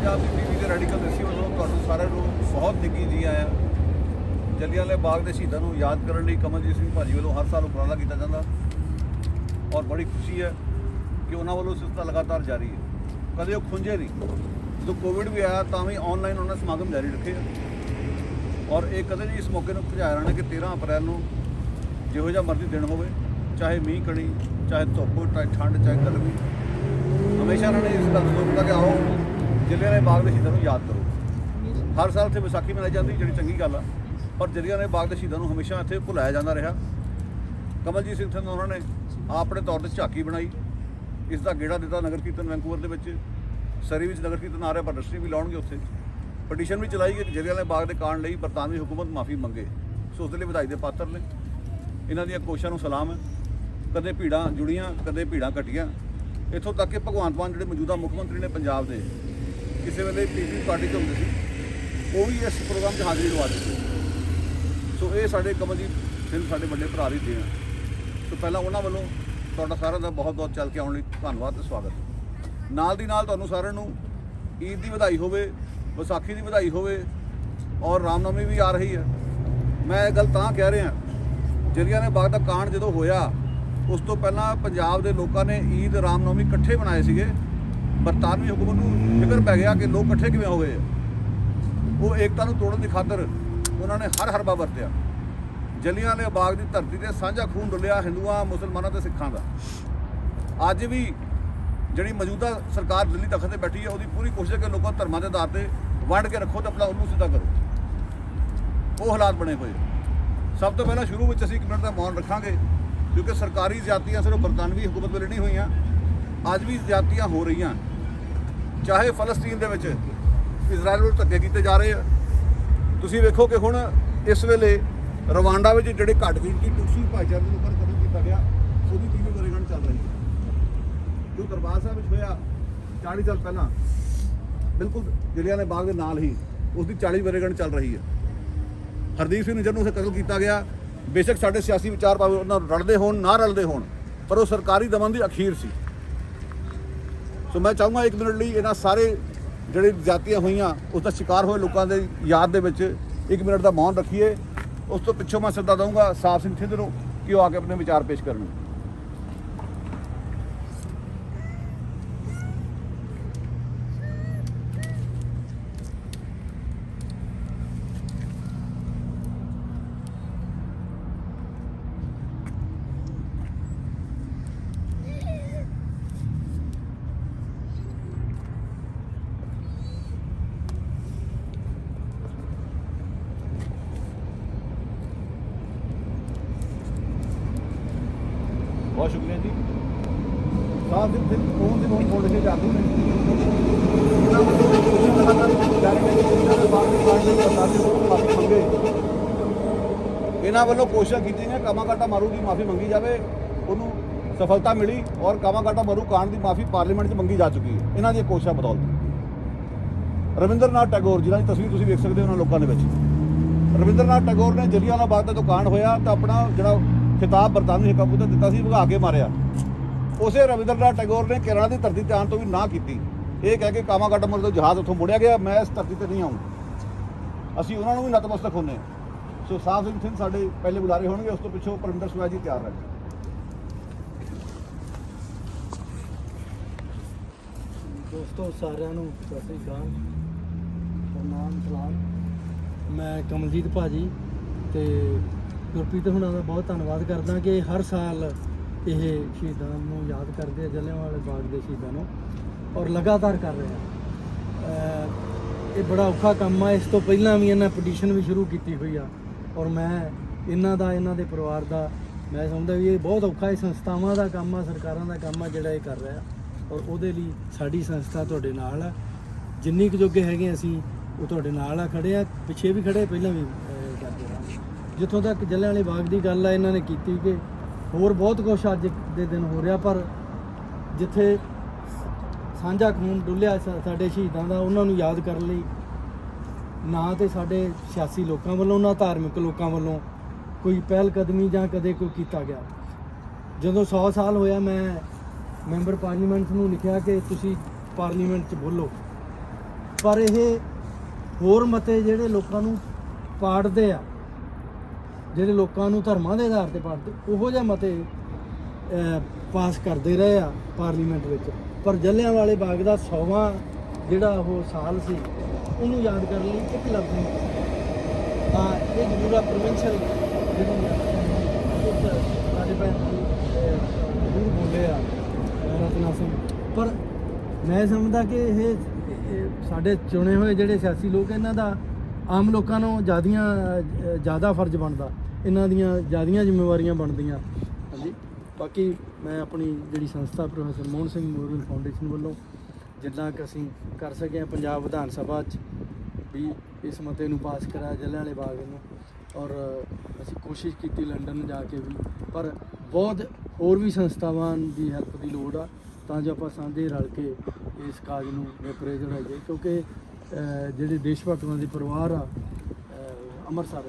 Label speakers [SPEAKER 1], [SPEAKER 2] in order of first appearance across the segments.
[SPEAKER 1] ਪੰਜਾਬ ਦੀ ਟੀਵੀ ਦੇ ਰੈਡੀਕਲ ਦੇਸੀ ਵੱਲੋਂ ਤੁਹਾਨੂੰ ਸਾਰਿਆਂ ਨੂੰ ਬਹੁਤ ਨਿੱਘੀ ਜੀ ਆਇਆ। ਜਲਿਆਂਵਾਲੇ ਬਾਗ ਦੇ ਸ਼ਹੀਦਾਂ ਨੂੰ ਯਾਦ ਕਰਨ ਲਈ ਕਮਲਜੀਤ ਸਿੰਘ ਭਾਜੀ ਵੱਲੋਂ ਹਰ ਸਾਲ ਉਪਰਾਲਾ ਕੀਤਾ ਜਾਂਦਾ। ਔਰ ਬੜੀ ਖੁਸ਼ੀ ਹੈ ਕਿ ਉਹਨਾਂ ਵੱਲੋਂ ਸਿਲਸਿਲਾ ਲਗਾਤਾਰ ਜਾਰੀ ਹੈ। ਕਦੇ ਉਹ ਖੁੰਝੇ ਨਹੀਂ। ਜਦੋਂ ਕੋਵਿਡ ਵੀ ਆਇਆ ਤਾਂ ਵੀ ਆਨਲਾਈਨ ਉਹਨਾਂ ਨੇ ਸਮਾਗਮ ਜਾਰੀ ਰੱਖੇ ਆ। ਔਰ ਇਹ ਕਦੇ ਨਹੀਂ ਇਸ ਮੌਕੇ ਨੂੰ ਭੁਜਾਇਆ ਰਹਿਣਾ ਕਿ 13 ਅਪ੍ਰੈਲ ਨੂੰ ਜਿਹੋ ਜਿਹਾ ਮਰਜ਼ੀ ਦਿਨ ਹੋਵੇ, ਚਾਹੇ ਮੀਂਹ ਕਣੀ, ਚਾਹੇ ਧੁੱਪ, ਚਾਹੇ ਠੰਡ, ਚਾਹੇ ਗਰਮੀ। ਹਮੇਸ਼ਾ ਇਹਨਾਂ ਨੇ ਇਸ ਗੱਲ ਨੂੰ ਕੀਤਾ ਕਿ ਆਓ ਜਲਿਆਂਵਾਲੇ ਬਾਗ ਦੇ ਸ਼ਹੀਦਾਂ ਨੂੰ ਯਾਦ ਕਰੋ। ਹਰ ਸਾਲ ਇੱਥੇ ਵਿਸਾਖੀ ਮਨਾਈ ਜਾਂਦੀ ਜਿਹੜੀ ਚੰਗੀ ਗੱਲ ਆ। ਪਰ ਜਲਿਆਂਵਾਲੇ ਬਾਗ ਦੇ ਸ਼ਹੀਦਾਂ ਨੂੰ ਹਮੇਸ਼ਾ ਇੱਥੇ ਭੁਲਾਇਆ ਜਾਂਦਾ ਰਿਹਾ। ਕਮਲਜੀਤ ਸਿੰਘ ਸੰਧੂ ਉਹਨਾਂ ਨੇ ਆਪਣੇ ਤੌਰ ਤੇ ਝਾਕੀ ਬਣਾਈ। ਇਸ ਦਾ ਗੇੜਾ ਦਿੱਤਾ ਨਗਰ ਕੀਰਤਨ ਵੈਂਕੂਵਰ ਦੇ ਵਿੱਚ। ਸਰੀ ਵਿੱਚ ਨਗਰ ਕੀਰਤਨ ਆ ਰਿਹਾ ਪ੍ਰਦਰਸ਼ਨੀ ਵੀ ਲਾਉਣਗੇ ਉੱਥੇ। ਪਟੀਸ਼ਨ ਵੀ ਚਲਾਈ ਗਈ ਕਿ ਜਲਿਆਂਵਾਲੇ ਬਾਗ ਦੇ ਕਾਂਡ ਲਈ ਬਰਤਾਨਵੀ ਹੁਕੂਮਤ ਮਾਫੀ ਮੰਗੇ। ਸੋ ਉਸ ਦੇ ਲਈ ਵਧਾਈ ਦੇ ਪਾਤਰ ਨੇ। ਇਹਨਾਂ ਦੀਆਂ ਕੋਸ਼ਿਸ਼ਾਂ ਨੂੰ ਸਲਾਮ। ਹੈ ਕਦੇ ਭੀੜਾਂ ਜੁੜੀਆਂ ਕਦੇ ਭੀੜਾਂ ਘਟੀਆਂ। ਇੱਥੋਂ ਤੱਕ ਕਿ ਭਗਵੰਤ ਮਾਨ ਜਿਹੜੇ ਮੌਜੂਦਾ ਮੁੱਖ ਮੰਤਰੀ ਨੇ ਪੰਜਾਬ ਦੇ ਕਿਸੇ ਵੇਲੇ ਪੀਪੀ ਪਾਰਟੀ 'ਚ ਹੁੰਦੇ ਸੀ, ਉਹ ਵੀ ਇਸ ਪ੍ਰੋਗਰਾਮ 'ਚ ਹਾਜ਼ਰੀ ਲਵਾ ਦਿੱਤੀ। ਸੋ ਇਹ ਸਾਡੇ ਕਮਲਜੀਤ ਸਿੰਘ ਸਾਡੇ ਵੱਡੇ ਭਰਾ ਦੀ ਦੇਣ ਹੈ। ਸੋ ਪਹਿਲਾਂ ਉਹਨਾਂ ਵੱਲੋਂ ਤੁਹਾਡਾ ਸਾਰਿਆਂ ਦਾ ਬਹੁਤ ਬਹੁਤ ਚੱਲ ਕੇ ਆਉਣ ਲਈ ਧੰਨਵਾਦ ਤੇ ਸਵਾਗਤ। ਨਾਲ ਦੀ ਨਾਲ ਤੁਹਾਨੂੰ ਸਾਰਿਆਂ ਨੂੰ ਈਦ ਦੀ ਵਧਾਈ ਹੋਵੇ, ਵਿਸਾਖੀ ਦੀ ਵਧਾਈ ਹੋਵੇ ਔਰ ਰਾਮਨਵਮੀ ਵੀ ਆ ਰਹੀ ਹੈ। ਮੈਂ ਇਹ ਗੱਲ ਤਾਂ ਕਹਿ ਰਿਹਾ ਜਲਿਆਂਵਾਲੇ ਬਾਗ ਦਾ ਕਾਂਡ ਜਦੋਂ ਹੋਇਆ, ਉਸ ਤੋਂ ਪਹਿਲਾਂ ਪੰਜਾਬ ਦੇ ਲੋਕਾਂ ਨੇ ਈਦ ਰਾਮਨਵਮੀ ਇਕੱਠੇ ਮਨਾਏ ਸੀਗੇ। ਬਰਤਾਨਵੀ ਹੁਕੂਮਤ ਨੂੰ ਫਿਕਰ ਪੈ ਗਿਆ ਕਿ ਲੋਕ ਇਕੱਠੇ ਕਿਵੇਂ ਹੋ ਗਏ ਉਹ ਏਕਤਾ ਨੂੰ ਤੋੜਨ ਦੀ ਖਾਤਰ ਉਹਨਾਂ ਨੇ ਹਰ ਹਰਬਾ ਵਰਤਿਆ। ਜਲਿਆਂਵਾਲੇ ਬਾਗ ਦੀ ਧਰਤੀ ਤੇ ਸਾਂਝਾ ਖੂਨ ਡੁੱਲਿਆ ਹਿੰਦੂਆਂ, ਮੁਸਲਮਾਨਾਂ ਤੇ ਸਿੱਖਾਂ ਦਾ। ਅੱਜ ਵੀ ਜਿਹੜੀ ਮੌਜੂਦਾ ਸਰਕਾਰ ਦਿੱਲੀ ਤਖਤ ਤੇ ਬੈਠੀ ਹੈ ਉਹਦੀ ਪੂਰੀ ਕੋਸ਼ਿਸ਼ ਹੈ ਕਿ ਲੋਕਾਂ ਨੂੰ ਧਰਮਾਂ ਦੇ ਆਧਾਰ ਤੇ ਵੰਡ ਕੇ ਰੱਖੋ ਤੇ ਆਪਣਾ ਉਹਨੂੰ ਸਿੱਧਾ ਕਰੋ। ਉਹ ਹਾਲਾਤ ਬਣੇ ਹੋਏ ਸਭ ਤੋਂ ਪਹਿਲਾਂ ਸ਼ੁਰੂ ਵਿੱਚ ਅਸੀਂ ਇੱਕ ਮਿੰਟ ਦਾ ਮੌਨ ਰੱਖਾਂਗੇ, ਕਿਉਂਕਿ ਸਰਕਾਰੀ ਜ਼ਿਆਤੀਆਂ ਸਿਰਫ ਬਰਤਾਨਵੀ ਹਕੂਮਤ ਵੇਲੇ ਨਹੀਂ ਹੋਈਆਂ, ਅੱਜ ਵੀ ਜ਼ਿਆਤੀਆਂ ਹੋ ਰਹੀਆਂ। ਚਾਹੇ ਫਲਸਤੀਨ ਦੇ ਵਿੱਚ ਇਜ਼ਰਾਈਲ ਵੱਲ ਧੱਕੇ ਕੀਤੇ ਜਾ ਰਹੇ ਆ, ਤੁਸੀਂ ਵੇਖੋ ਕਿ ਹੁਣ ਇਸ ਵੇਲੇ ਰਵਾਂਡਾ ਵਿੱਚ ਜਿਹੜੇ ਘੱਟ ਗਿਣਤੀ ਟੁਕਸੀ ਭਾਈਚਾਰੇ ਦੇ ਉੱਪਰ ਕਤਲ ਕੀਤਾ ਗਿਆ, ਉਹਦੀ ਤੀਵੀਂ ਵਰੇਗੰਢ ਚੱਲ ਰਹੀ ਹੈ। ਜੋ ਦਰਬਾਰ ਸਾਹਿਬ ਵਿੱਚ ਹੋਇਆ 40 ਸਾਲ ਪਹਿਲਾਂ, ਬਿਲਕੁਲ ਜਲਿਆਂਵਾਲੇ ਬਾਗ ਦੇ ਨਾਲ ਹੀ ਉਸ ਦੀ 40 ਵਰੇਗੰਢ ਚੱਲ ਰਹੀ ਹੈ। ਹਰਦੀਪ ਸਿੰਘ ਨਿੱਜਰ ਨੂੰ ਉਸੇ ਕਤਲ ਕੀਤਾ ਗਿਆ। ਬੇਸ਼ੱਕ ਸਾਡੇ ਸਿਆਸੀ ਵਿਚਾਰ ਭਾਵੇਂ ਉਹਨਾਂ ਨਾਲ ਰਲਦੇ ਹੋਣ, ਨਾ ਰਲਦੇ ਹੋਣ, ਪਰ ਉਹ ਸਰਕਾਰੀ ਦਮਨ ਦੀ ਅਖੀਰ ਸੀ। ਸੋ ਮੈਂ ਚਾਹੂੰਗਾ ਇੱਕ ਮਿੰਟ ਲਈ ਇਹਨਾਂ ਸਾਰੇ ਜਿਹੜੇ ਜਾਤੀਆਂ ਹੋਈਆਂ, ਉਸ ਦਾ ਸ਼ਿਕਾਰ ਹੋਏ ਲੋਕਾਂ ਦੇ ਯਾਦ ਦੇ ਵਿੱਚ ਇੱਕ ਮਿੰਟ ਦਾ ਮੌਨ ਰੱਖੀਏ। ਉਸ ਤੋਂ ਪਿੱਛੋਂ ਮੈਂ ਸੱਦਾ ਦਊਂਗਾ ਸਾਫ਼ ਸਿੰਘ ਥਿੰਦ ਨੂੰ ਕਿ ਉਹ ਆ ਕੇ ਆਪਣੇ ਵਿਚਾਰ ਪੇਸ਼ ਕਰਨ ਬਹੁਤ ਸ਼ੁਕਰੀਆ ਜੀ ਸਾਫ਼ ਸਿੰਘ ਥਿੰਦ ਕੌਣ ਦੇ ਮੋਹਨ ਬੋਲ ਕੇ ਜਾਦੂ ਨੇ ਇਹਨਾਂ ਵੱਲੋਂ ਕੋਸ਼ਿਸ਼ ਲਗਾਤਾਰ ਕੀਤੀ ਜਾ ਰਹੀ ਹੈ ਕਿ ਇਹਨਾਂ ਦੇ ਬਾਅਦ ਦੇ ਕਾਂਡ ਦੇ ਪ੍ਰਸਾਦ ਨੂੰ ਮਾਫੀ ਮੰਗੇ ਇਹਨਾਂ ਵੱਲੋਂ ਕੋਸ਼ਿਸ਼ ਕੀਤੀ ਹੈ ਕਾਮਾਕਾਟਾ ਮਾਰੂ ਦੀ ਮਾਫੀ ਮੰਗੀ ਜਾਵੇ, ਉਹਨੂੰ ਸਫਲਤਾ ਮਿਲੀ ਔਰ ਕਾਮਾਕਾਟਾ ਮਾਰੂ ਕਾਂਡ ਦੀ ਮਾਫੀ ਪਾਰਲੀਮੈਂਟ 'ਚ ਮੰਗੀ ਜਾ ਚੁੱਕੀ ਹੈ। ਇਹਨਾਂ ਦੀਆਂ ਕੋਸ਼ਿਸ਼ਾਂ ਬਦੌਲਤ ਰਵਿੰਦਰਨਾਥ ਟੈਗੋਰ ਜਿਹਨਾਂ ਦੀ ਤਸਵੀਰ ਤੁਸੀਂ ਵੇਖ ਸਕਦੇ ਹੋ ਉਹਨਾਂ ਲੋਕਾਂ ਦੇ ਵਿੱਚ। ਰਵਿੰਦਰਨਾਥ ਟੈਗੋਰ ਨੇ ਜਲਿਆਂਵਾਲਾ ਬਾਗ ਦਾ ਜੋ ਕਾਂਡ ਹੋਇਆ, ਤਾਂ ਆਪਣਾ ਜਿਹੜਾ ਖਿਤਾਬ ਬਰਤਾਨਵੀ ਹਕੂਮਤ ਨੂੰ ਦਿੱਤਾ ਸੀ ਭਗਾ ਕੇ ਮਾਰਿਆ। ਉਸੇ ਰਵਿੰਦਰਨਾਥ ਟੈਗੋਰ ਨੇ ਕੇਰਲਾ ਦੀ ਧਰਤੀ ਤੇ ਆਉਣ ਤੋਂ ਵੀ ਨਾ ਕੀਤੀ। ਇਹ ਕਹਿ ਕੇ ਕਾਮਾਗਾਟਾ ਮਰ ਤੋਂ ਜਹਾਜ਼ ਉੱਥੋਂ ਮੁੜਿਆ ਗਿਆ, ਮੈਂ ਇਸ ਧਰਤੀ ਤੇ ਨਹੀਂ ਆਉਂਗਾ ਅਸੀਂ ਉਹਨਾਂ ਨੂੰ ਵੀ ਨਤਮਸਤਕ ਹੁੰਨੇ ਹਾਂ। ਸੋ ਸਾਫ਼ ਸਿੰਘ ਸਿੰਘ ਸਾਡੇ ਪਹਿਲੇ ਬੁਲਾਰੇ ਹੋਣਗੇ, ਉਸ ਤੋਂ ਪਿੱਛੋਂ ਪਰਮਿੰਦਰ ਸੁਆ ਜੀ ਤਿਆਰ ਰਹਿਣ
[SPEAKER 2] ਦੋਸਤੋ, ਸਾਰਿਆਂ ਨੂੰ ਸਤਿ ਸ੍ਰੀ ਅਕਾਲ। ਪ੍ਰਣਾਮ, ਸਲਾਮ। ਮੈਂ ਕਮਲਜੀਤ ਭਾਜੀ ਤੇ ਗੁਰਪ੍ਰੀਤ ਹੁਣਾਂ ਦਾ ਬਹੁਤ ਧੰਨਵਾਦ ਕਰਦਾ ਕਿ ਹਰ ਸਾਲ ਇਹ ਸ਼ਹੀਦਾਂ ਨੂੰ ਯਾਦ ਕਰਦੇ ਆ, ਜਲਿਆਂਵਾਲੇ ਬਾਗ ਦੇ ਸ਼ਹੀਦਾਂ ਨੂੰ, ਔਰ ਲਗਾਤਾਰ ਕਰ ਰਹੇ ਆ। ਇਹ ਬੜਾ ਔਖਾ ਕੰਮ ਆ, ਇਸ ਤੋਂ ਪਹਿਲਾਂ ਵੀ ਇਹਨਾਂ ਪਟੀਸ਼ਨ ਵੀ ਸ਼ੁਰੂ ਕੀਤੀ ਹੋਈ ਆ। ਔਰ ਮੈਂ ਇਹਨਾਂ ਦਾ, ਇਹਨਾਂ ਦੇ ਪਰਿਵਾਰ ਦਾ, ਮੈਂ ਸਮਝਦਾ ਵੀ ਇਹ ਬਹੁਤ ਔਖਾ ਇਹ ਸੰਸਥਾਵਾਂ ਦਾ ਕੰਮ ਆ, ਸਰਕਾਰਾਂ ਦਾ ਕੰਮ ਆ ਜਿਹੜਾ ਇਹ ਕਰ ਰਿਹਾ ਔਰ ਉਹਦੇ ਲਈ ਸਾਡੀ ਸੰਸਥਾ ਤੁਹਾਡੇ ਨਾਲ ਆ। ਜਿੰਨੀ ਕੁ ਜੋਗੇ ਹੈਗੇ ਅਸੀਂ, ਉਹ ਤੁਹਾਡੇ ਨਾਲ ਆ, ਖੜੇ ਆ। ਪਿੱਛੇ ਵੀ ਖੜੇ ਪਹਿਲਾਂ ਵੀ ਕਰਦੇ ਰਹਾਂਗੇ ਜਿੱਥੋਂ ਤੱਕ ਜਲਿਆਂਵਾਲੇ ਬਾਗ ਦੀ ਗੱਲ ਆ, ਇਹਨਾਂ ਨੇ ਕੀਤੀ ਕਿ ਹੋਰ ਬਹੁਤ ਕੁਝ ਅੱਜ ਦੇ ਦਿਨ ਹੋ ਰਿਹਾ, ਪਰ ਜਿੱਥੇ ਸਾਂਝਾ ਖੂਨ ਡੁੱਲਿਆ ਸਾ- ਸਾਡੇ ਸ਼ਹੀਦਾਂ ਦਾ, ਉਹਨਾਂ ਨੂੰ ਯਾਦ ਕਰਨ ਲਈ ਨਾ ਤੇ ਸਾਡੇ ਸਿਆਸੀ ਲੋਕਾਂ ਵੱਲੋਂ, ਨਾ ਧਾਰਮਿਕ ਲੋਕਾਂ ਵੱਲੋਂ ਕੋਈ ਪਹਿਲ ਕਦਮੀ ਜਾਂ ਕਦੇ ਕੋਈ ਕੀਤਾ ਗਿਆ। ਜਦੋਂ 100 ਸਾਲ ਹੋਇਆ ਮੈਂ ਮੈਂਬਰ ਪਾਰਲੀਮੈਂਟ ਨੂੰ ਲਿਖਿਆ ਕਿ ਤੁਸੀਂ ਪਾਰਲੀਮੈਂਟ 'ਚ ਬੋਲੋ। ਪਰ ਇਹ ਹੋਰ ਮਤੇ ਜਿਹੜੇ ਲੋਕਾਂ ਨੂੰ ਪਾੜਦੇ ਆ, ਜਿਹੜੇ ਲੋਕਾਂ ਨੂੰ ਧਰਮਾਂ ਦੇ ਆਧਾਰ ਤੇ ਪਾੜਦੇ, ਉਹੋ ਜਿਹੇ ਮਤੇ ਪਾਸ ਕਰਦੇ ਰਹੇ ਆ ਪਾਰਲੀਮੈਂਟ ਵਿੱਚ। ਪਰ ਜੱਲਿਆਂ ਵਾਲੇ ਬਾਗ ਦਾ 100ਵਾਂ ਜਿਹੜਾ ਉਹ ਸਾਲ ਸੀ ਉਹਨੂੰ ਯਾਦ ਕਰਨ ਲਈ ਇੱਕ ਲਫ਼ਜ਼ ਨਹੀਂ ਹਾਂ ਇਹ ਜ਼ਰੂਰ ਆ ਪ੍ਰੋਵਿੰਸ਼ੀਅਲ ਜਿਹੜੀ ਆ ਉਹ ਸਾਡੇ ਭੈਣ ਜ਼ਰੂਰ ਬੋਲੇ ਆ ਰਤਨਾ ਸਿੰਘ। ਪਰ ਮੈਂ ਸਮਝਦਾ ਕਿ ਇਹ ਸਾਡੇ ਚੁਣੇ ਹੋਏ ਜਿਹੜੇ ਸਿਆਸੀ ਲੋਕ ਇਹਨਾਂ ਦਾ ਆਮ ਲੋਕਾਂ ਨੂੰ ਜਿਆਦੀਆਂ ਜ਼ਿਆਦਾ ਫਰਜ਼ ਬਣਦਾ। ਇਹਨਾਂ ਦੀਆਂ ਜਿਆਦੀਆਂ ਜ਼ਿੰਮੇਵਾਰੀਆਂ ਬਣਦੀਆਂ। ਹਾਂਜੀ। ਬਾਕੀ ਮੈਂ ਆਪਣੀ ਜਿਹੜੀ ਸੰਸਥਾ professor Mohan Singh memorial foundation ਵੱਲੋਂ ਜਿੰਨਾ ਕਿ ਅਸੀਂ ਕਰ ਸਕੇ ਹਾਂ ਪੰਜਾਬ ਵਿਧਾਨ ਸਭਾ 'ਚ ਵੀ ਇਸ ਮਤੇ ਨੂੰ ਪਾਸ ਕਰਾਇਆ ਜਲਿਆਂਵਾਲੇ ਬਾਗ ਨੂੰ। ਔਰ ਅਸੀਂ ਕੋਸ਼ਿਸ਼ ਕੀਤੀ ਲੰਡਨ ਜਾ ਕੇ ਵੀ, ਪਰ ਬਹੁਤ ਹੋਰ ਵੀ ਸੰਸਥਾਵਾਂ ਦੀ ਹੈਲਪ ਦੀ ਲੋੜ ਆ, ਤਾਂ ਜੋ ਆਪਾਂ ਸਾਂਝੇ ਰਲ ਕੇ ਇਸ ਕਾਜ ਨੂੰ ਨਿਪਰੇ ਚੜਾਈਏ ਕਿਉਂਕਿ ਜਿਹੜੇ ਦੇਸ਼ ਭਗਤਾਂ ਦੇ ਪਰਿਵਾਰ ਆ ਅੰਮ੍ਰਿਤਸਰ,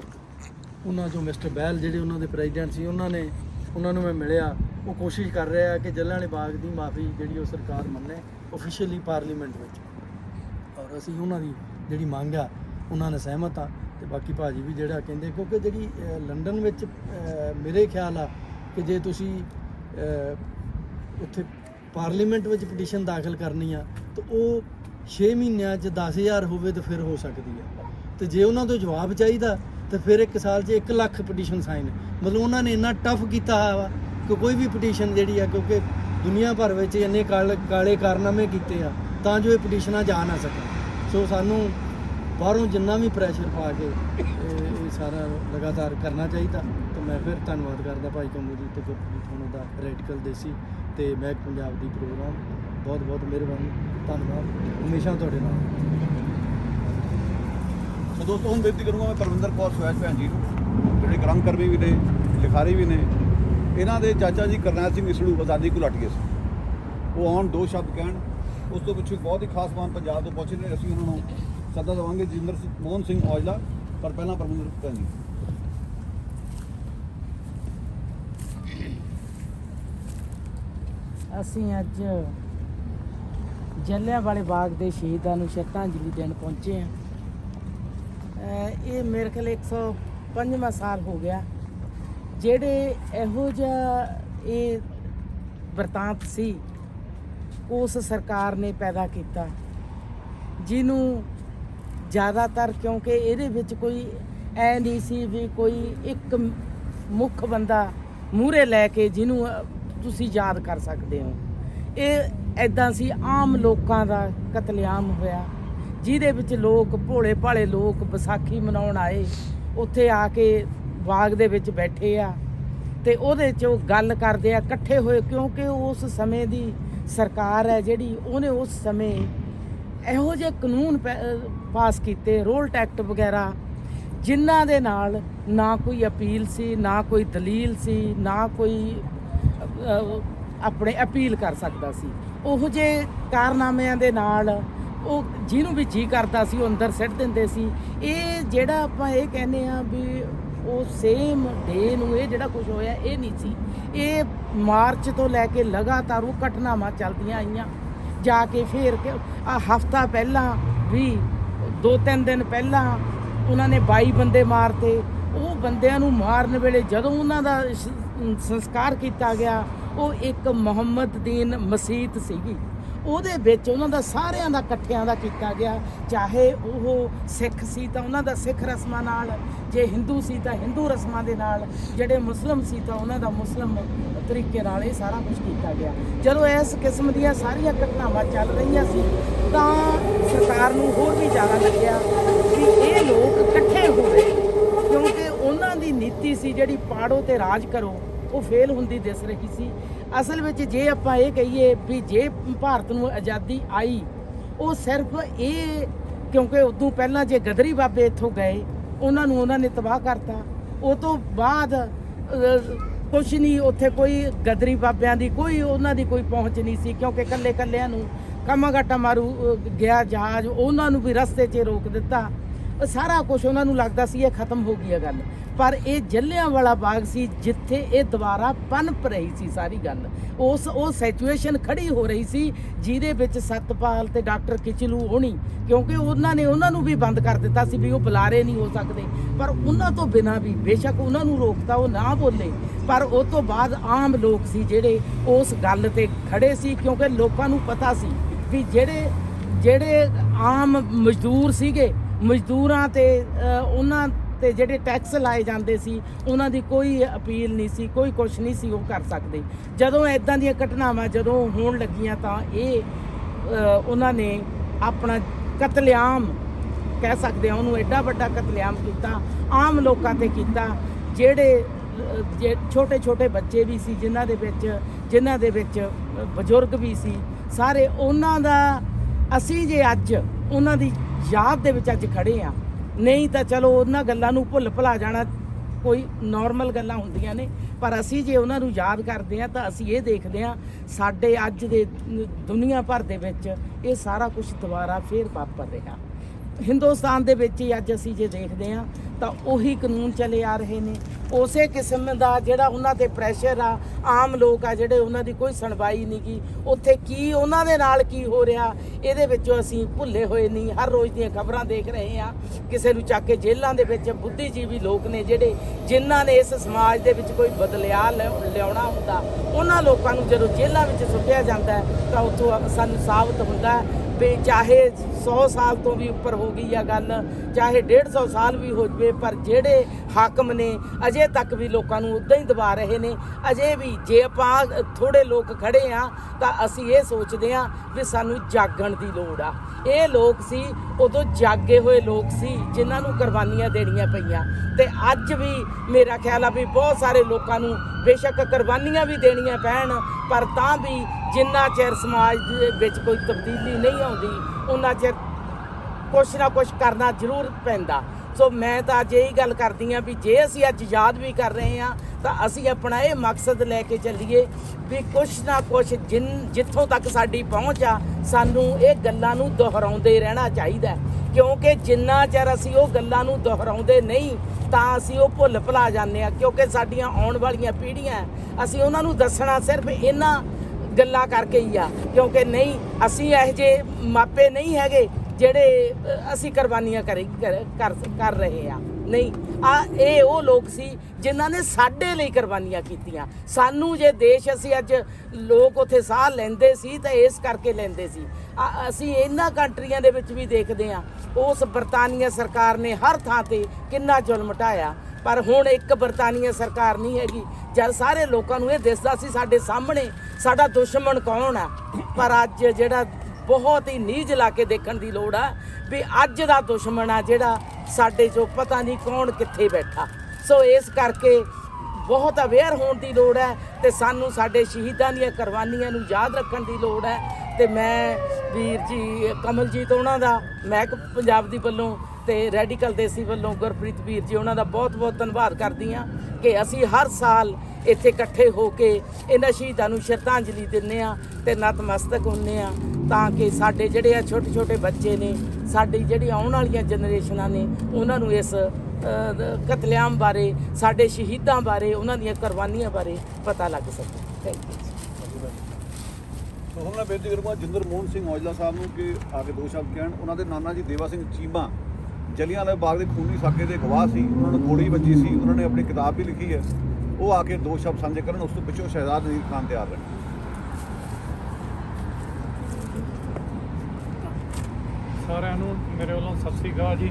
[SPEAKER 2] ਉਹਨਾਂ ਚੋਂ ਮਿਸਟਰ ਬੈਲ ਜਿਹੜੇ ਉਹਨਾਂ ਦੇ ਪ੍ਰੈਜ਼ੀਡੈਂਟ ਸੀ, ਉਹਨਾਂ ਨੇ, ਉਹਨਾਂ ਨੂੰ ਮੈਂ ਮਿਲਿਆ ਉਹ ਕੋਸ਼ਿਸ਼ ਕਰ ਰਿਹਾ ਕਿ ਜਲਿਆਂਵਾਲੇ ਬਾਗ ਦੀ ਮਾਫੀ ਜਿਹੜੀ ਉਹ ਸਰਕਾਰ ਮੰਨੇ ਆਫੀਸ਼ੀਅਲੀ ਪਾਰਲੀਮੈਂਟ ਵਿੱਚ। ਔਰ ਅਸੀਂ ਉਹਨਾਂ ਦੀ ਜਿਹੜੀ ਮੰਗ ਆ, ਉਹਨਾਂ ਨਾਲ ਸਹਿਮਤ ਆ ਤੇ ਬਾਕੀ ਭਾਜੀ ਵੀ ਜਿਹੜਾ ਕਹਿੰਦੇ, ਕਿਉਂਕਿ ਜਿਹੜੀ ਲੰਡਨ ਵਿੱਚ ਮੇਰੇ ਖਿਆਲ ਆ ਕਿ ਜੇ ਤੁਸੀਂ ਉੱਥੇ ਪਾਰਲੀਮੈਂਟ ਵਿੱਚ ਪਟੀਸ਼ਨ ਦਾਖਲ ਕਰਨੀ ਆ, ਤਾਂ ਉਹ 6 ਮਹੀਨਿਆਂ 'ਚ 10000 ਹੋਵੇ ਤਾਂ ਫਿਰ ਹੋ ਸਕਦੀ ਆ। ਤੇ ਜੇ ਉਹਨਾਂ ਤੋਂ ਜਵਾਬ ਚਾਹੀਦਾ, ਤਾਂ ਫਿਰ ਇੱਕ ਸਾਲ 'ਚ 1 ਲੱਖ ਪਟੀਸ਼ਨ ਸਾਈਨ ਮਤਲਬ ਉਹਨਾਂ ਨੇ ਇੰਨਾ ਟਫ ਕੀਤਾ ਹੋਇਆ ਵਾ ਕਿ ਕੋਈ ਵੀ ਪਟੀਸ਼ਨ ਜਿਹੜੀ ਆ, ਕਿਉਂਕਿ ਦੁਨੀਆ ਭਰ ਵਿੱਚ ਇੰਨੇ ਕਾਲ- ਕਾਲੇ ਕਾਰਨਾਮੇ ਕੀਤੇ ਆ, ਤਾਂ ਜੋ ਇਹ ਪਟੀਸ਼ਨਾਂ ਜਾ ਨਾ ਸਕਣ। ਸੋ ਸਾਨੂੰ ਬਾਹਰੋਂ ਜਿੰਨਾ ਵੀ ਪ੍ਰੈਸ਼ਰ ਪਾ ਕੇ ਇਹ ਸਾਰਾ ਲਗਾਤਾਰ ਕਰਨਾ ਚਾਹੀਦਾ। ਤੇ ਮੈਂ ਫਿਰ ਧੰਨਵਾਦ ਕਰਦਾ ਭਾਈ ਕੰਮੂ ਜੀ ਤੇ ਗੁਰਪ੍ਰੀਤ ਹੋਣਾ ਦਾ ਰੈਡੀਕਲ ਦੇਸੀ ਤੇ ਮੈਂ ਪੰਜਾਬ ਦੀ ਪ੍ਰੋਗਰਾਮ ਬਹੁਤ ਬਹੁਤ ਮਿਹਰਬਾਨੀ। ਧੰਨਵਾਦ। ਹਮੇਸ਼ਾ ਤੁਹਾਡੇ ਨਾਲ।
[SPEAKER 1] ਸੋ ਦੋਸਤੋ, ਹੁਣ ਬੇਨਤੀ ਕਰੂੰਗਾ ਮੈਂ ਪਰਵਿੰਦਰ ਕੌਰ ਸਵੈਸ਼ ਭੈਣ ਜੀ ਨੂੰ, ਜਿਹੜੇ ਕਰਮੀ ਵੀ ਨੇ, ਲਿਖਾਰੀ ਵੀ ਨੇ ਇਹਨਾਂ ਦੇ ਚਾਚਾ ਜੀ ਕਰਨੈਲ ਸਿੰਘ ਇਸੜੂ ਆਜ਼ਾਦੀ ਘੁਲਾਟੀਏ ਸੀ। ਉਹ ਆਉਣ ਦੋ ਸ਼ਬਦ ਕਹਿਣ। ਉਸ ਤੋਂ ਪਿੱਛੇ ਬਹੁਤ ਹੀ ਖਾਸ ਮਾਨ ਪੰਜਾਬ ਤੋਂ ਪਹੁੰਚੇ ਨੇ। ਅਸੀਂ ਉਹਨਾਂ ਨੂੰ ਸੱਦਾ ਦੇਵਾਂਗੇ ਜਿੰਦਰ ਸਿੰਘ, ਮੋਹਨ ਸਿੰਘ ਔਜਲਾ, ਪਰ ਪਹਿਲਾਂ ਪਰਮਿੰਦਰ ਭੈਣ ਜੀ।
[SPEAKER 3] ਅਸੀਂ ਅੱਜ ਜਲਿਆਂਵਾਲੇ ਬਾਗ ਦੇ ਸ਼ਹੀਦਾਂ ਨੂੰ ਸ਼ਰਧਾਂਜਲੀ ਦੇਣ ਪਹੁੰਚੇ ਹਾਂ। ਇਹ ਮੇਰੇ ਖਿਆਲ 105ਵਾਂ ਸਾਲ ਹੋ ਗਿਆ। ਜਿਹੜੇ ਇਹੋ ਜਿਹਾ ਇਹ ਵਰਤਾਂਤ ਸੀ, ਉਸ ਸਰਕਾਰ ਨੇ ਪੈਦਾ ਕੀਤਾ। ਜਿਹਨੂੰ ਜ਼ਿਆਦਾਤਰ ਕਿਉਂਕਿ ਇਹਦੇ ਵਿੱਚ ਕੋਈ ਐ ਨਹੀਂ ਸੀ ਵੀ ਕੋਈ ਇੱਕ ਮੁੱਖ ਬੰਦਾ ਮੂਹਰੇ ਲੈ ਕੇ ਜਿਹਨੂੰ ਤੁਸੀਂ ਯਾਦ ਕਰ ਸਕਦੇ ਹੋ। ਇਹ ਐਦਾਂ ਸੀ, ਆਮ ਲੋਕਾਂ ਦਾ ਕਤਲੇਆਮ ਹੋਇਆ। ਜਿਹਦੇ ਵਿੱਚ ਲੋਕ ਭੋਲੇ ਭਾਲੇ ਲੋਕ, ਵਿਸਾਖੀ ਮਨਾਉਣ ਆਏ। ਉੱਥੇ ਆ ਕੇ ਬਾਗ ਦੇ ਵਿੱਚ ਬੈਠੇ ਆ ਤੇ ਉਹਦੇ 'ਚ ਉਹ ਗੱਲ ਕਰਦੇ ਆ, ਇਕੱਠੇ ਹੋਏ ਕਿਉਂਕਿ ਉਸ ਸਮੇਂ ਦੀ ਸਰਕਾਰ ਹੈ ਜਿਹੜੀ, ਉਹਨੇ ਉਸ ਸਮੇਂ ਇਹੋ ਜਿਹੇ ਕਾਨੂੰਨ ਪੈ- ਪਾਸ ਕੀਤੇ ਰੋਲ ਟੈਕਟ ਵਗੈਰਾ, ਜਿਨ੍ਹਾਂ ਦੇ ਨਾਲ ਨਾ ਕੋਈ ਅਪੀਲ ਸੀ, ਨਾ ਕੋਈ ਦਲੀਲ ਸੀ, ਨਾ ਕੋਈ ਆਪਣੇ ਅਪੀਲ ਕਰ ਸਕਦਾ ਸੀ। ਉਹ ਜਿਹੇ ਕਾਰਨਾਮਿਆਂ ਦੇ ਨਾਲ ਉਹ ਜਿਹਨੂੰ ਵੀ ਜੀ ਕਰਦਾ ਸੀ, ਉਹ ਅੰਦਰ ਸਿੱਟ ਦਿੰਦੇ ਸੀ। ਇਹ ਜਿਹੜਾ ਆਪਾਂ ਇਹ ਕਹਿੰਦੇ ਆ ਵੀ ਉਹ ਸੇਮ ਡੇ ਨੂੰ ਇਹ ਜਿਹੜਾ ਕੁਝ ਹੋਇਆ, ਇਹ ਨਹੀਂ ਸੀ। ਇਹ ਮਾਰਚ ਤੋਂ ਲੈ ਕੇ ਲਗਾਤਾਰ ਉਹ ਘਟਨਾਵਾਂ ਚੱਲਦੀਆਂ ਆਈਆਂ। ਜਾ ਕੇ ਫੇਰ ਆ ਹਫਤਾ ਪਹਿਲਾਂ ਵੀ ਦੋ ਤਿੰਨ ਦਿਨ ਪਹਿਲਾਂ ਉਹਨਾਂ ਨੇ 22 ਬੰਦੇ ਮਾਰਤੇ। ਉਹ ਬੰਦਿਆਂ ਨੂੰ ਮਾਰਨ ਵੇਲੇ ਜਦੋਂ ਉਹਨਾਂ ਦਾ ਸੰਸਕਾਰ ਕੀਤਾ ਗਿਆ, ਉਹ ਇੱਕ ਮੁਹੰਮਦ ਦੀਨ ਮਸੀਤ ਸੀਗੀ। ਉਹਦੇ ਵਿੱਚ ਉਹਨਾਂ ਦਾ ਸਾਰਿਆਂ ਦਾ ਇਕੱਠਿਆਂ ਦਾ ਕੀਤਾ ਗਿਆ। ਚਾਹੇ ਉਹ ਸਿੱਖ ਸੀ ਤਾਂ ਉਹਨਾਂ ਦਾ ਸਿੱਖ ਰਸਮਾਂ ਨਾਲ, ਜੇ ਹਿੰਦੂ ਸੀ ਤਾਂ ਹਿੰਦੂ ਰਸਮਾਂ ਦੇ ਨਾਲ, ਜਿਹੜੇ ਮੁਸਲਮ ਸੀ ਤਾਂ ਉਹਨਾਂ ਦਾ ਮੁਸਲਮ ਤਰੀਕੇ ਨਾਲ ਇਹ ਸਾਰਾ ਕੁਝ ਕੀਤਾ ਗਿਆ। ਜਦੋਂ ਇਸ ਕਿਸਮ ਦੀਆਂ ਸਾਰੀਆਂ ਘਟਨਾਵਾਂ ਚੱਲ ਰਹੀਆਂ ਸੀ, ਤਾਂ ਸਰਕਾਰ ਨੂੰ ਹੋਰ ਵੀ ਜ਼ਿਆਦਾ ਲੱਗਿਆ ਕਿ ਇਹ ਲੋਕ ਇਕੱਠੇ ਹੋ ਕਿਉਂਕਿ ਉਹਨਾਂ ਦੀ ਨੀਤੀ ਸੀ ਜਿਹੜੀ ਪਾੜੋ ਤੇ ਰਾਜ ਕਰੋ। ਉਹ ਫੇਲ ਹੁੰਦੀ ਦਿਸ ਰਹੀ ਸੀ। ਅਸਲ ਵਿੱਚ ਜੇ ਆਪਾਂ ਇਹ ਕਹੀਏ ਵੀ ਜੇ ਭਾਰਤ ਨੂੰ ਆਜ਼ਾਦੀ ਆਈ ਉਹ ਸਿਰਫ ਇਹ ਕਿਉਂਕਿ ਉਦੋਂ ਪਹਿਲਾਂ ਜੇ ਗਦਰੀ ਬਾਬੇ ਇੱਥੋਂ ਗਏ ਉਹਨਾਂ ਨੂੰ ਉਹਨਾਂ ਨੇ ਤਬਾਹ ਕਰਤਾ। ਉਹ ਤੋਂ ਬਾਅਦ ਅਹ, ਕੁਛ ਨਹੀਂ ਉੱਥੇ ਕੋਈ ਗਦਰੀ ਬਾਬਿਆਂ ਦੀ ਕੋਈ ਉਹਨਾਂ ਦੀ ਕੋਈ ਪਹੁੰਚ ਨਹੀਂ ਸੀ ਕਿਉਂਕਿ ਕੱਲੇ ਕੱਲਿਆਂ ਨੂੰ ਕਾਮਾਗਾਟਾ ਮਾਰੂ ਗਿਆ ਜਹਾਜ਼ ਉਹਨਾਂ ਨੂੰ ਵੀ ਰਸਤੇ 'ਚ ਰੋਕ ਦਿੱਤਾ। ਸਾਰਾ ਕੁਝ ਉਹਨਾਂ ਨੂੰ ਲੱਗਦਾ ਸੀ ਇਹ ਖਤਮ ਹੋ ਗਈ ਹੈ ਗੱਲ। ਪਰ ਇਹ ਜੱਲਿਆਂ ਵਾਲਾ ਬਾਗ ਸੀ ਜਿੱਥੇ ਇਹ ਦੁਬਾਰਾ ਪਨਪ ਰਹੀ ਸੀ ਸਾਰੀ ਗੱਲ। ਉਸ, ਉਹ ਸਿਚੁਏਸ਼ਨ ਖੜੀ ਹੋ ਰਹੀ ਸੀ ਜਿਹਦੇ ਵਿੱਚ ਸਤਪਾਲ ਤੇ ਡਾਕਟਰ ਕਿਚਲੂ ਹੋਣੀ, ਕਿਉਂਕਿ ਉਹਨਾਂ ਨੇ ਉਹਨਾਂ ਨੂੰ ਵੀ ਬੰਦ ਕਰ ਦਿੱਤਾ ਸੀ ਵੀ ਉਹ ਬੁਲਾਰੇ ਨਹੀਂ ਹੋ ਸਕਦੇ। ਪਰ ਉਹਨਾਂ ਤੋਂ ਬਿਨਾਂ ਵੀ ਬੇਸ਼ੱਕ ਉਹਨਾਂ ਨੂੰ ਰੋਕਤਾ ਉਹ ਨਾ ਬੋਲੇ। ਪਰ ਉਹ ਤੋਂ ਬਾਅਦ ਆਮ ਲੋਕ ਸੀ ਜਿਹੜੇ ਉਸ ਗੱਲ ਤੇ ਖੜੇ ਸੀ, ਕਿਉਂਕਿ ਲੋਕਾਂ ਨੂੰ ਪਤਾ ਸੀ ਵੀ ਜਿਹੜੇ ਜਿਹੜੇ ਆਮ ਮਜ਼ਦੂਰ ਸੀਗੇ, ਮਜ਼ਦੂਰਾਂ ਤੇ ਉਹਨਾਂ ਤੇ ਜਿਹੜੇ ਟੈਕਸ ਲਾਏ ਜਾਂਦੇ ਸੀ, ਉਹਨਾਂ ਦੀ ਕੋਈ ਅਪੀਲ ਨਹੀਂ ਸੀ, ਕੋਈ ਕੁਝ ਨਹੀਂ ਸੀ ਉਹ ਕਰ ਸਕਦੇ। ਜਦੋਂ ਐਦਾਂ ਦੀਆਂ ਘਟਨਾਵਾਂ ਜਦੋਂ ਹੋਣ ਲੱਗੀਆਂ ਤਾਂ ਇਹ ਉਹਨਾਂ ਨੇ ਆਪਣਾ ਕਤਲੇਆਮ ਕਹਿ ਸਕਦੇ ਹਾਂ, ਉਹਨੂੰ ਐਡਾ ਵੱਡਾ ਕਤਲੇਆਮ ਕੀਤਾ, ਆਮ ਲੋਕਾਂ ਤੇ ਕੀਤਾ, ਜਿਹੜੇ ਛੋਟੇ ਛੋਟੇ ਬੱਚੇ ਵੀ ਸੀ, ਜਿਨ੍ਹਾਂ ਦੇ ਵਿੱਚ, ਜਿਨ੍ਹਾਂ ਦੇ ਵਿੱਚ ਬਜ਼ੁਰਗ ਵੀ ਸੀ, ਸਾਰੇ ਉਹਨਾਂ ਦਾ, ਅਸੀਂ ਜੇ ਅੱਜ ਉਹਨਾਂ ਦੀ ਯਾਦ ਦੇ ਵਿੱਚ ਅੱਜ ਖੜੇ ਆ ਨਹੀਂ ਤਾਂ ਚਲੋ ਉਹਨਾਂ ਗੱਲਾਂ ਨੂੰ ਭੁੱਲ ਭੁਲਾ ਜਾਣਾ ਕੋਈ ਨਾਰਮਲ ਗੱਲਾਂ ਹੁੰਦੀਆਂ ਨੇ, ਪਰ ਅਸੀਂ ਜੇ ਉਹਨਾਂ ਨੂੰ ਯਾਦ ਕਰਦੇ ਆ ਤਾਂ ਅਸੀਂ ਇਹ ਦੇਖਦੇ ਆ ਸਾਡੇ ਅੱਜ ਦੇ ਦੁਨੀਆ ਭਰ ਦੇ ਵਿੱਚ ਇਹ ਸਾਰਾ ਕੁਝ ਦੁਬਾਰਾ ਫੇਰ ਵਾਪਰ ਰਿਹਾ। ਹਿੰਦੁਸਤਾਨ ਦੇ ਵਿੱਚ ਹੀ ਅੱਜ ਅਸੀਂ ਜੇ ਦੇਖਦੇ ਆ ਤਾਂ ਉਹੀ ਕਾਨੂੰਨ ਚਲੇ ਆ ਰਹੇ ਨੇ। ਉਸੇ ਕਿਸਮ ਦਾ ਜਿਹੜਾ ਉਹਨਾਂ ਤੇ ਪ੍ਰੈਸ਼ਰ ਆ, ਆਮ ਲੋਕ ਆ ਜਿਹੜੇ ਉਹਨਾਂ ਦੀ ਕੋਈ ਸੁਣਵਾਈ ਨਹੀਂ ਕੀ ਉੱਥੇ ਕੀ, ਉਹਨਾਂ ਦੇ ਨਾਲ ਕੀ ਹੋ ਰਿਹਾ? ਇਹਦੇ ਵਿੱਚੋਂ ਅਸੀਂ ਭੁੱਲੇ ਹੋਏ ਨਹੀਂ। ਹਰ ਰੋਜ਼ ਦੀਆਂ ਖਬਰਾਂ ਦੇਖ ਰਹੇ ਆ ਕਿਸੇ ਨੂੰ ਚੱਕ ਕੇ ਜੇਲ੍ਹਾਂ ਦੇ ਵਿੱਚ ਬੁੱਧੀਜੀਵੀ ਲੋਕ ਨੇ ਜਿਹੜੇ, ਜਿਨ੍ਹਾਂ ਨੇ ਇਸ ਸਮਾਜ ਦੇ ਵਿੱਚ ਕੋਈ ਬਦਲਿਆ ਲਿਆਉਣਾ ਹੁੰਦਾ, ਉਹਨਾਂ ਲੋਕਾਂ ਨੂੰ ਜਦੋਂ ਜੇਲ੍ਹਾਂ ਵਿੱਚ ਸੁੱਟਿਆ ਜਾਂਦਾ ਤਾਂ ਉੱਥੋਂ ਸਾਨੂੰ ਸਾਬਤ ਹੁੰਦਾ ਵੀ ਚਾਹੇ 100 ਸਾਲ ਤੋਂ ਵੀ ਉੱਪਰ ਹੋ ਗਈ ਆ ਗੱਲ, ਚਾਹੇ 150 ਸਾਲ ਵੀ ਹੋ ਜਵੇ, ਪਰ ਜਿਹੜੇ ਹਾਕਮ ਨੇ ਅਜੇ ਤੱਕ ਵੀ ਲੋਕਾਂ ਨੂੰ ਉਦਾਂ ਹੀ ਦਬਾ ਰਹੇ ਨੇ, ਅਜੇ ਵੀ ਜੇ ਆਪਾਂ ਥੋੜੇ ਲੋਕ ਖੜੇ ਆ ਤਾਂ ਅਸੀਂ ਇਹ ਸੋਚਦੇ ਆ ਵੀ ਸਾਨੂੰ ਜਾਗਣ ਦੀ ਲੋੜ ਆ। ਇਹ ਲੋਕ ਸੀ, ਉਦੋਂ ਜਾਗੇ ਹੋਏ ਲੋਕ ਸੀ, ਜਿਨ੍ਹਾਂ ਨੂੰ ਕੁਰਬਾਨੀਆਂ ਦੇਣੀਆਂ ਪਈਆਂ। ਤੇ ਅੱਜ ਵੀ ਮੇਰਾ ਖਿਆਲ ਆ ਵੀ ਬਹੁਤ ਸਾਰੇ ਲੋਕਾਂ ਨੂੰ ਬੇਸ਼ੱਕ ਕੁਰਬਾਨੀਆਂ ਵੀ ਦੇਣੀਆਂ ਪੈਣ, ਪਰ ਤਾਂ ਵੀ ਜਿੰਨਾ ਚਿਰ ਸਮਾਜ ਦੇ ਵਿੱਚ ਕੋਈ ਤਬਦੀਲੀ ਨਹੀਂ ਆਉਂਦੀ ਉਹਨਾਂ ਚਿਰ ਕੁਛ ਨਾ ਕੁਛ ਕਰਨਾ ਜ਼ਰੂਰ ਪੈਂਦਾ। ਸੋ ਮੈਂ ਤਾਂ ਅੱਜ ਇਹੀ ਗੱਲ ਕਰਦੀ ਆ ਵੀ ਜੇ ਅਸੀਂ ਅੱਜ ਯਾਦ ਵੀ ਕਰ ਰਹੇ ਆ ਤਾਂ ਅਸੀਂ ਆਪਣਾ ਇਹ ਮਕਸਦ ਲੈ ਕੇ ਚੱਲੀਏ ਵੀ ਕੁਛ ਨਾ ਕੁਛ ਜਿਨ, ਜਿੱਥੋਂ ਤੱਕ ਸਾਡੀ ਪਹੁੰਚ ਆ, ਸਾਨੂੰ ਇਹ ਗੱਲਾਂ ਨੂੰ ਦੁਹਰਾਉਂਦੇ ਰਹਿਣਾ ਚਾਹੀਦਾ ਕਿਉਂਕਿ ਜਿੰਨਾ ਚਿਰ ਅਸੀਂ ਉਹ ਗੱਲਾਂ ਨੂੰ ਦੁਹਰਾਉਂਦੇ ਨਹੀਂ, ਤਾਂ ਅਸੀਂ ਉਹ ਭੁੱਲ ਭੁਲਾ ਜਾਂਦੇ ਆ ਕਿਉਂਕਿ ਸਾਡੀਆਂ ਆਉਣ ਵਾਲੀਆਂ ਪੀੜ੍ਹੀਆਂ, ਅਸੀਂ ਉਹਨਾਂ ਨੂੰ ਦੱਸਣਾ ਸਿਰਫ ਇਹਨਾਂ ਗੱਲਾਂ ਕਰਕੇ ਹੀ ਆ, ਕਿਉਂਕਿ ਨਹੀਂ, ਅਸੀਂ ਇਹ ਜੇ ਮਾਪੇ ਨਹੀਂ ਹੈਗੇ ਜਿਹੜੇ ਅਸੀਂ ਕੁਰਬਾਨੀਆਂ ਕਰੇ, ਕਰ, ਕਰ- ਰਹੇ ਆ ਨਹੀਂ, ਆ, ਇਹ ਉਹ ਲੋਕ ਸੀ ਜਿਨ੍ਹਾਂ ਨੇ ਸਾਡੇ ਲਈ ਕੁਰਬਾਨੀਆਂ ਕੀਤੀਆਂ। ਸਾਨੂੰ ਜੇ ਦੇਸ਼ ਅਸੀਂ ਅੱਜ ਲੋਕ ਉਥੇ ਸਾਹ ਲੈਂਦੇ ਸੀ, ਤਾਂ ਇਸ ਕਰਕੇ ਲੈਂਦੇ ਸੀ। ਅਸੀਂ ਇਹਨਾਂ ਕੰਟਰੀਆਂ ਦੇ ਵਿੱਚ ਵੀ ਦੇਖਦੇ ਆ ਉਸ ਬਰਤਾਨੀਆ ਸਰਕਾਰ ਨੇ ਹਰ ਥਾਂ ਤੇ ਕਿੰਨਾ ਜ਼ੁਲਮ ਢਾਇਆ ਪਰ ਹੁਣ ਇੱਕ ਬਰਤਾਨੀਆ ਸਰਕਾਰ ਨਹੀਂ ਹੈਗੀ। ਜਦ ਸਾਰੇ ਲੋਕਾਂ ਨੂੰ ਇਹ ਦਿਸਦਾ ਸੀ, ਸਾਡੇ ਸਾਹਮਣੇ ਸਾਡਾ ਦੁਸ਼ਮਣ ਕੌਣ ਆ? ਪਰ ਅੱਜ ਜਿਹੜਾ ਬਹੁਤ ਹੀ ਨੀਜ ਲਾ ਕੇ ਦੇਖਣ ਦੀ ਲੋੜ ਆ ਵੀ ਅੱਜ ਦਾ ਦੁਸ਼ਮਣ ਆ ਜਿਹੜਾ ਸਾਡੇ ਚੋਂ ਪਤਾ ਨਹੀਂ ਕੌਣ ਕਿੱਥੇ ਬੈਠਾ। ਸੋ ਇਸ ਕਰਕੇ ਬਹੁਤ ਅਵੇਅਰ ਹੋਣ ਦੀ ਲੋੜ ਹੈ ਤੇ ਸਾਨੂੰ ਸਾਡੇ ਸ਼ਹੀਦਾਂ ਦੀਆਂ ਕੁਰਬਾਨੀਆਂ ਨੂੰ ਯਾਦ ਰੱਖਣ ਦੀ ਲੋੜ ਹੈ। ਤੇ ਮੈਂ ਵੀਰ ਜੀ, ਕਮਲਜੀਤ ਉਹਨਾਂ ਦਾ ਮਹਿਕ ਪੰਜਾਬ ਦੀ ਵੱਲੋਂ ਤੇ ਰੈਡੀਕਲ ਦੇਸੀ ਵੱਲੋਂ ਗੁਰਪ੍ਰੀਤ ਵੀਰ ਜੀ ਉਹਨਾਂ ਦਾ ਬਹੁਤ ਬਹੁਤ ਧੰਨਵਾਦ ਕਰਦੀ ਹਾਂ ਕਿ ਅਸੀਂ ਹਰ ਸਾਲ ਇੱਥੇ ਇਕੱਠੇ ਹੋ ਕੇ ਇਹਨਾਂ ਸ਼ਹੀਦਾਂ ਨੂੰ ਸ਼ਰਧਾਂਜਲੀ ਦਿੰਨੇ ਆ ਤੇ ਨਤਮਸਤਕ ਹੁੰਨੇ ਆ ਤਾਂ ਕਿ ਸਾਡੇ ਜਿਹੜੇ ਆ ਛੋਟੇ ਛੋਟੇ ਬੱਚੇ ਨੇ, ਸਾਡੀ ਜਿਹੜੀ ਆਉਣ ਵਾਲੀਆਂ ਜਨਰੇਸ਼ਨਾਂ ਨੇ, ਉਹਨਾਂ ਨੂੰ ਇਸ ਕਤਲੇਆਮ ਬਾਰੇ, ਸਾਡੇ ਸ਼ਹੀਦਾਂ ਬਾਰੇ, ਉਹਨਾਂ ਦੀਆਂ ਕੁਰਬਾਨੀਆਂ ਬਾਰੇ ਪਤਾ ਲੱਗ ਸਕੇ। ਥੈਂਕ ਯੂ
[SPEAKER 1] ਸੋ ਹੁਣ ਮੈਂ ਬੇਨਤੀ ਕਰੂੰਗਾ ਜਿੰਦਰ ਮੋਹਨ ਸਿੰਘ ਔਜਲਾ ਸਾਹਿਬ ਨੂੰ ਕਿ ਆ ਕੇ ਦੋ ਸ਼ਬਦ ਕਹਿਣ। ਉਹਨਾਂ ਦੇ ਨਾਨਾ ਜੀ ਦੇਵਾ ਸਿੰਘ ਚੀਮਾ ਜਲਿਆਂਵਾਲੇ ਬਾਗ ਦੇ ਖੂਨੀ ਸਾਕੇ ਦੇ ਗਵਾਹ ਸੀ, ਉਹਨਾਂ ਨੂੰ ਗੋਲੀ ਵੱਜੀ ਸੀ, ਉਹਨਾਂ ਨੇ ਆਪਣੀ ਕਿਤਾਬ ਵੀ ਲਿਖੀ ਹੈ। ਉਹ ਆ ਕੇ ਦੋ ਸ਼ਬਦ ਸਾਂਝੇ ਕਰਨ, ਉਸ ਤੋਂ ਪਿੱਛੋਂ ਸ਼ਹਿਜ਼ਾਦ ਨਜ਼ੀਰ ਖਾਨ ਤਿਆਰ ਰਹਿਣ।
[SPEAKER 4] ਸਾਰਿਆਂ ਨੂੰ ਮੇਰੇ ਵੱਲੋਂ ਸਤਿ ਸ੍ਰੀ ਅਕਾਲ ਜੀ।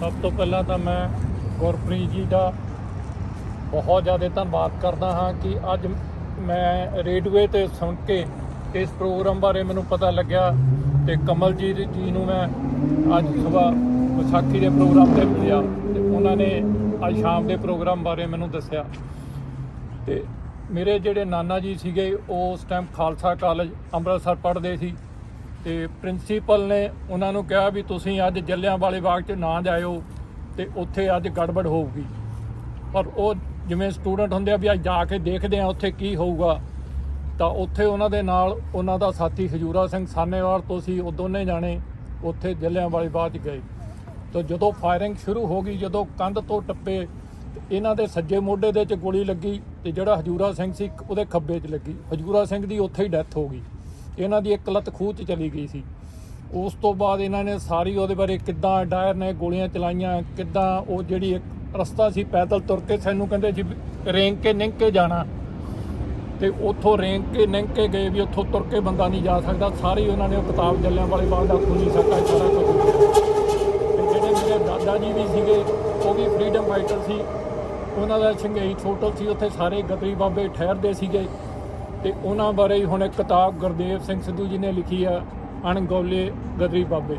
[SPEAKER 4] ਸਭ ਤੋਂ ਪਹਿਲਾਂ ਤਾਂ ਮੈਂ ਗੁਰਪ੍ਰੀਤ ਜੀ ਦਾ ਬਹੁਤ ਜ਼ਿਆਦਾ ਧੰਨਵਾਦ ਕਰਦਾ ਹਾਂ ਕਿ ਅੱਜ ਮੈਂ ਰੇਡੀਓ ਤੇ ਸੁਣ ਕੇ ਇਸ ਪ੍ਰੋਗਰਾਮ ਬਾਰੇ ਮੈਨੂੰ ਪਤਾ ਲੱਗਿਆ ਤੇ ਕਮਲਜੀਤ ਜੀ ਨੂੰ ਮੈਂ ਅੱਜ ਸਵੇਰ ਵਿਸਾਖੀ ਦੇ ਪ੍ਰੋਗਰਾਮ ਤੇ ਮਿਲਿਆ ਤੇ ਉਹਨਾਂ ਨੇ ਅੱਜ ਸ਼ਾਮ ਦੇ ਪ੍ਰੋਗਰਾਮ ਬਾਰੇ ਮੈਨੂੰ ਦੱਸਿਆ। ਤੇ ਮੇਰੇ ਜਿਹੜੇ ਨਾਨਾ ਜੀ ਸੀਗੇ, ਉਹ ਉਸ ਟਾਈਮ ਖਾਲਸਾ ਕਾਲਜ ਅੰਮ੍ਰਿਤਸਰ ਪੜ੍ਹਦੇ ਸੀ ਤੇ ਪ੍ਰਿੰਸੀਪਲ ਨੇ ਉਹਨਾਂ ਨੂੰ ਕਿਹਾ ਵੀ ਤੁਸੀਂ ਅੱਜ ਜਲਿਆਂਵਾਲੇ ਬਾਗ 'ਚ ਨਾ ਜਾਇਓ ਤੇ ਉੱਥੇ ਅੱਜ ਗੜਬੜ ਹੋਊਗੀ। ਪਰ ਉਹ ਜਿਵੇਂ ਸਟੂਡੈਂਟ ਹੁੰਦੇ ਆ ਵੀ ਅੱਜ ਜਾ ਕੇ ਦੇਖਦੇ ਆ ਉੱਥੇ ਕੀ ਹੋਊਗਾ ਤਾਂ ਉੱਥੇ ਉਹਨਾਂ ਦੇ ਨਾਲ ਉਹਨਾਂ ਦਾ ਸਾਥੀ ਹਜੂਰਾ ਸਿੰਘ ਸਾਨੇਵਾਲ ਤੋਂ ਸੀ, ਉਹ ਦੋਨੇ ਜਾਣੇ ਉੱਥੇ ਜਲਿਆਂਵਾਲੇ ਬਾਗ 'ਚ ਗਏ। ਤਾਂ ਜਦੋਂ ਫਾਇਰਿੰਗ ਸ਼ੁਰੂ ਹੋ ਗਈ, ਜਦੋਂ ਕੰਧ ਤੋਂ ਟੱਪੇ ਤੇ ਇਹਨਾਂ ਦੇ ਸੱਜੇ ਮੋਢੇ ਦੇ 'ਚ ਗੋਲੀ ਲੱਗੀ ਤੇ ਜਿਹੜਾ ਹਜੂਰਾ ਸਿੰਘ ਸੀ, ਉਹਦੇ ਖੱਬੇ 'ਚ ਲੱਗੀ। ਹਜੂਰਾ ਸਿੰਘ ਦੀ ਉੱਥੇ ਹੀ ਡੈਥ ਹੋ ਗਈ। ਇਹਨਾਂ ਦੀ ਇੱਕ ਲੱਤ ਖੂਹ 'ਚ ਚਲੀ ਗਈ ਸੀ। ਉਸ ਤੋਂ ਬਾਅਦ ਇਹਨਾਂ ਨੇ ਸਾਰੀ ਉਹਦੇ ਬਾਰੇ ਕਿੱਦਾਂ ਡਾਇਰ ਨੇ ਗੋਲੀਆਂ ਚਲਾਈਆਂ, ਕਿੱਦਾਂ ਉਹ ਜਿਹੜੀ ਇੱਕ ਰਸਤਾ ਸੀ ਪੈਦਲ ਤੁਰ ਕੇ, ਸਾਨੂੰ ਕਹਿੰਦੇ ਜੀ ਰੇਂਗ ਕੇ ਨਿੰਗ ਕੇ ਜਾਣਾ। ਤੇ ਉੱਥੋਂ ਰੇਂਗ ਕੇ ਨਿੰਗ ਕੇ ਗਏ ਵੀ ਉੱਥੋਂ ਤੁਰ ਕੇ ਬੰਦਾ ਨਹੀਂ ਜਾ ਸਕਦਾ। ਸਾਰੀ ਉਹਨਾਂ ਨੇ ਉਹ ਕਿਤਾਬ ਜੱਲਿਆਂ ਵਾਲੇ ਬਾਗ ਦਾ ਖੂਨੀ ਸਾਕਾ ਇਹ ਸਾਰਾ ਕੁਝ ਤੇ ਜਿਹੜੇ ਮੇਰੇ ਦਾਦਾ ਜੀ ਵੀ ਸੀਗੇ, ਉਹ ਵੀ ਫਰੀडम ਫਾਈਟਰ ਸੀ। ਉਹਨਾਂ ਦਾ ਛੰਗਈ ਛੋਟਲ ਸੀ, ਉੱਥੇ ਸਾਰੇ ਗਦਰੀ ਬਾਬੇ ਠਹਿਰਦੇ ਸੀਗੇ। ਤੇ ਉਹਨਾਂ ਬਾਰੇ ਹੁਣ ਇੱਕ ਕਿਤਾਬ ਗੁਰਦੇਵ ਸਿੰਘ ਸਿੱਧੂ ਜੀ ਨੇ ਲਿਖੀ ਆ, ਅਣਗੌਲੇ ਗਦਰੀ ਬਾਬੇ।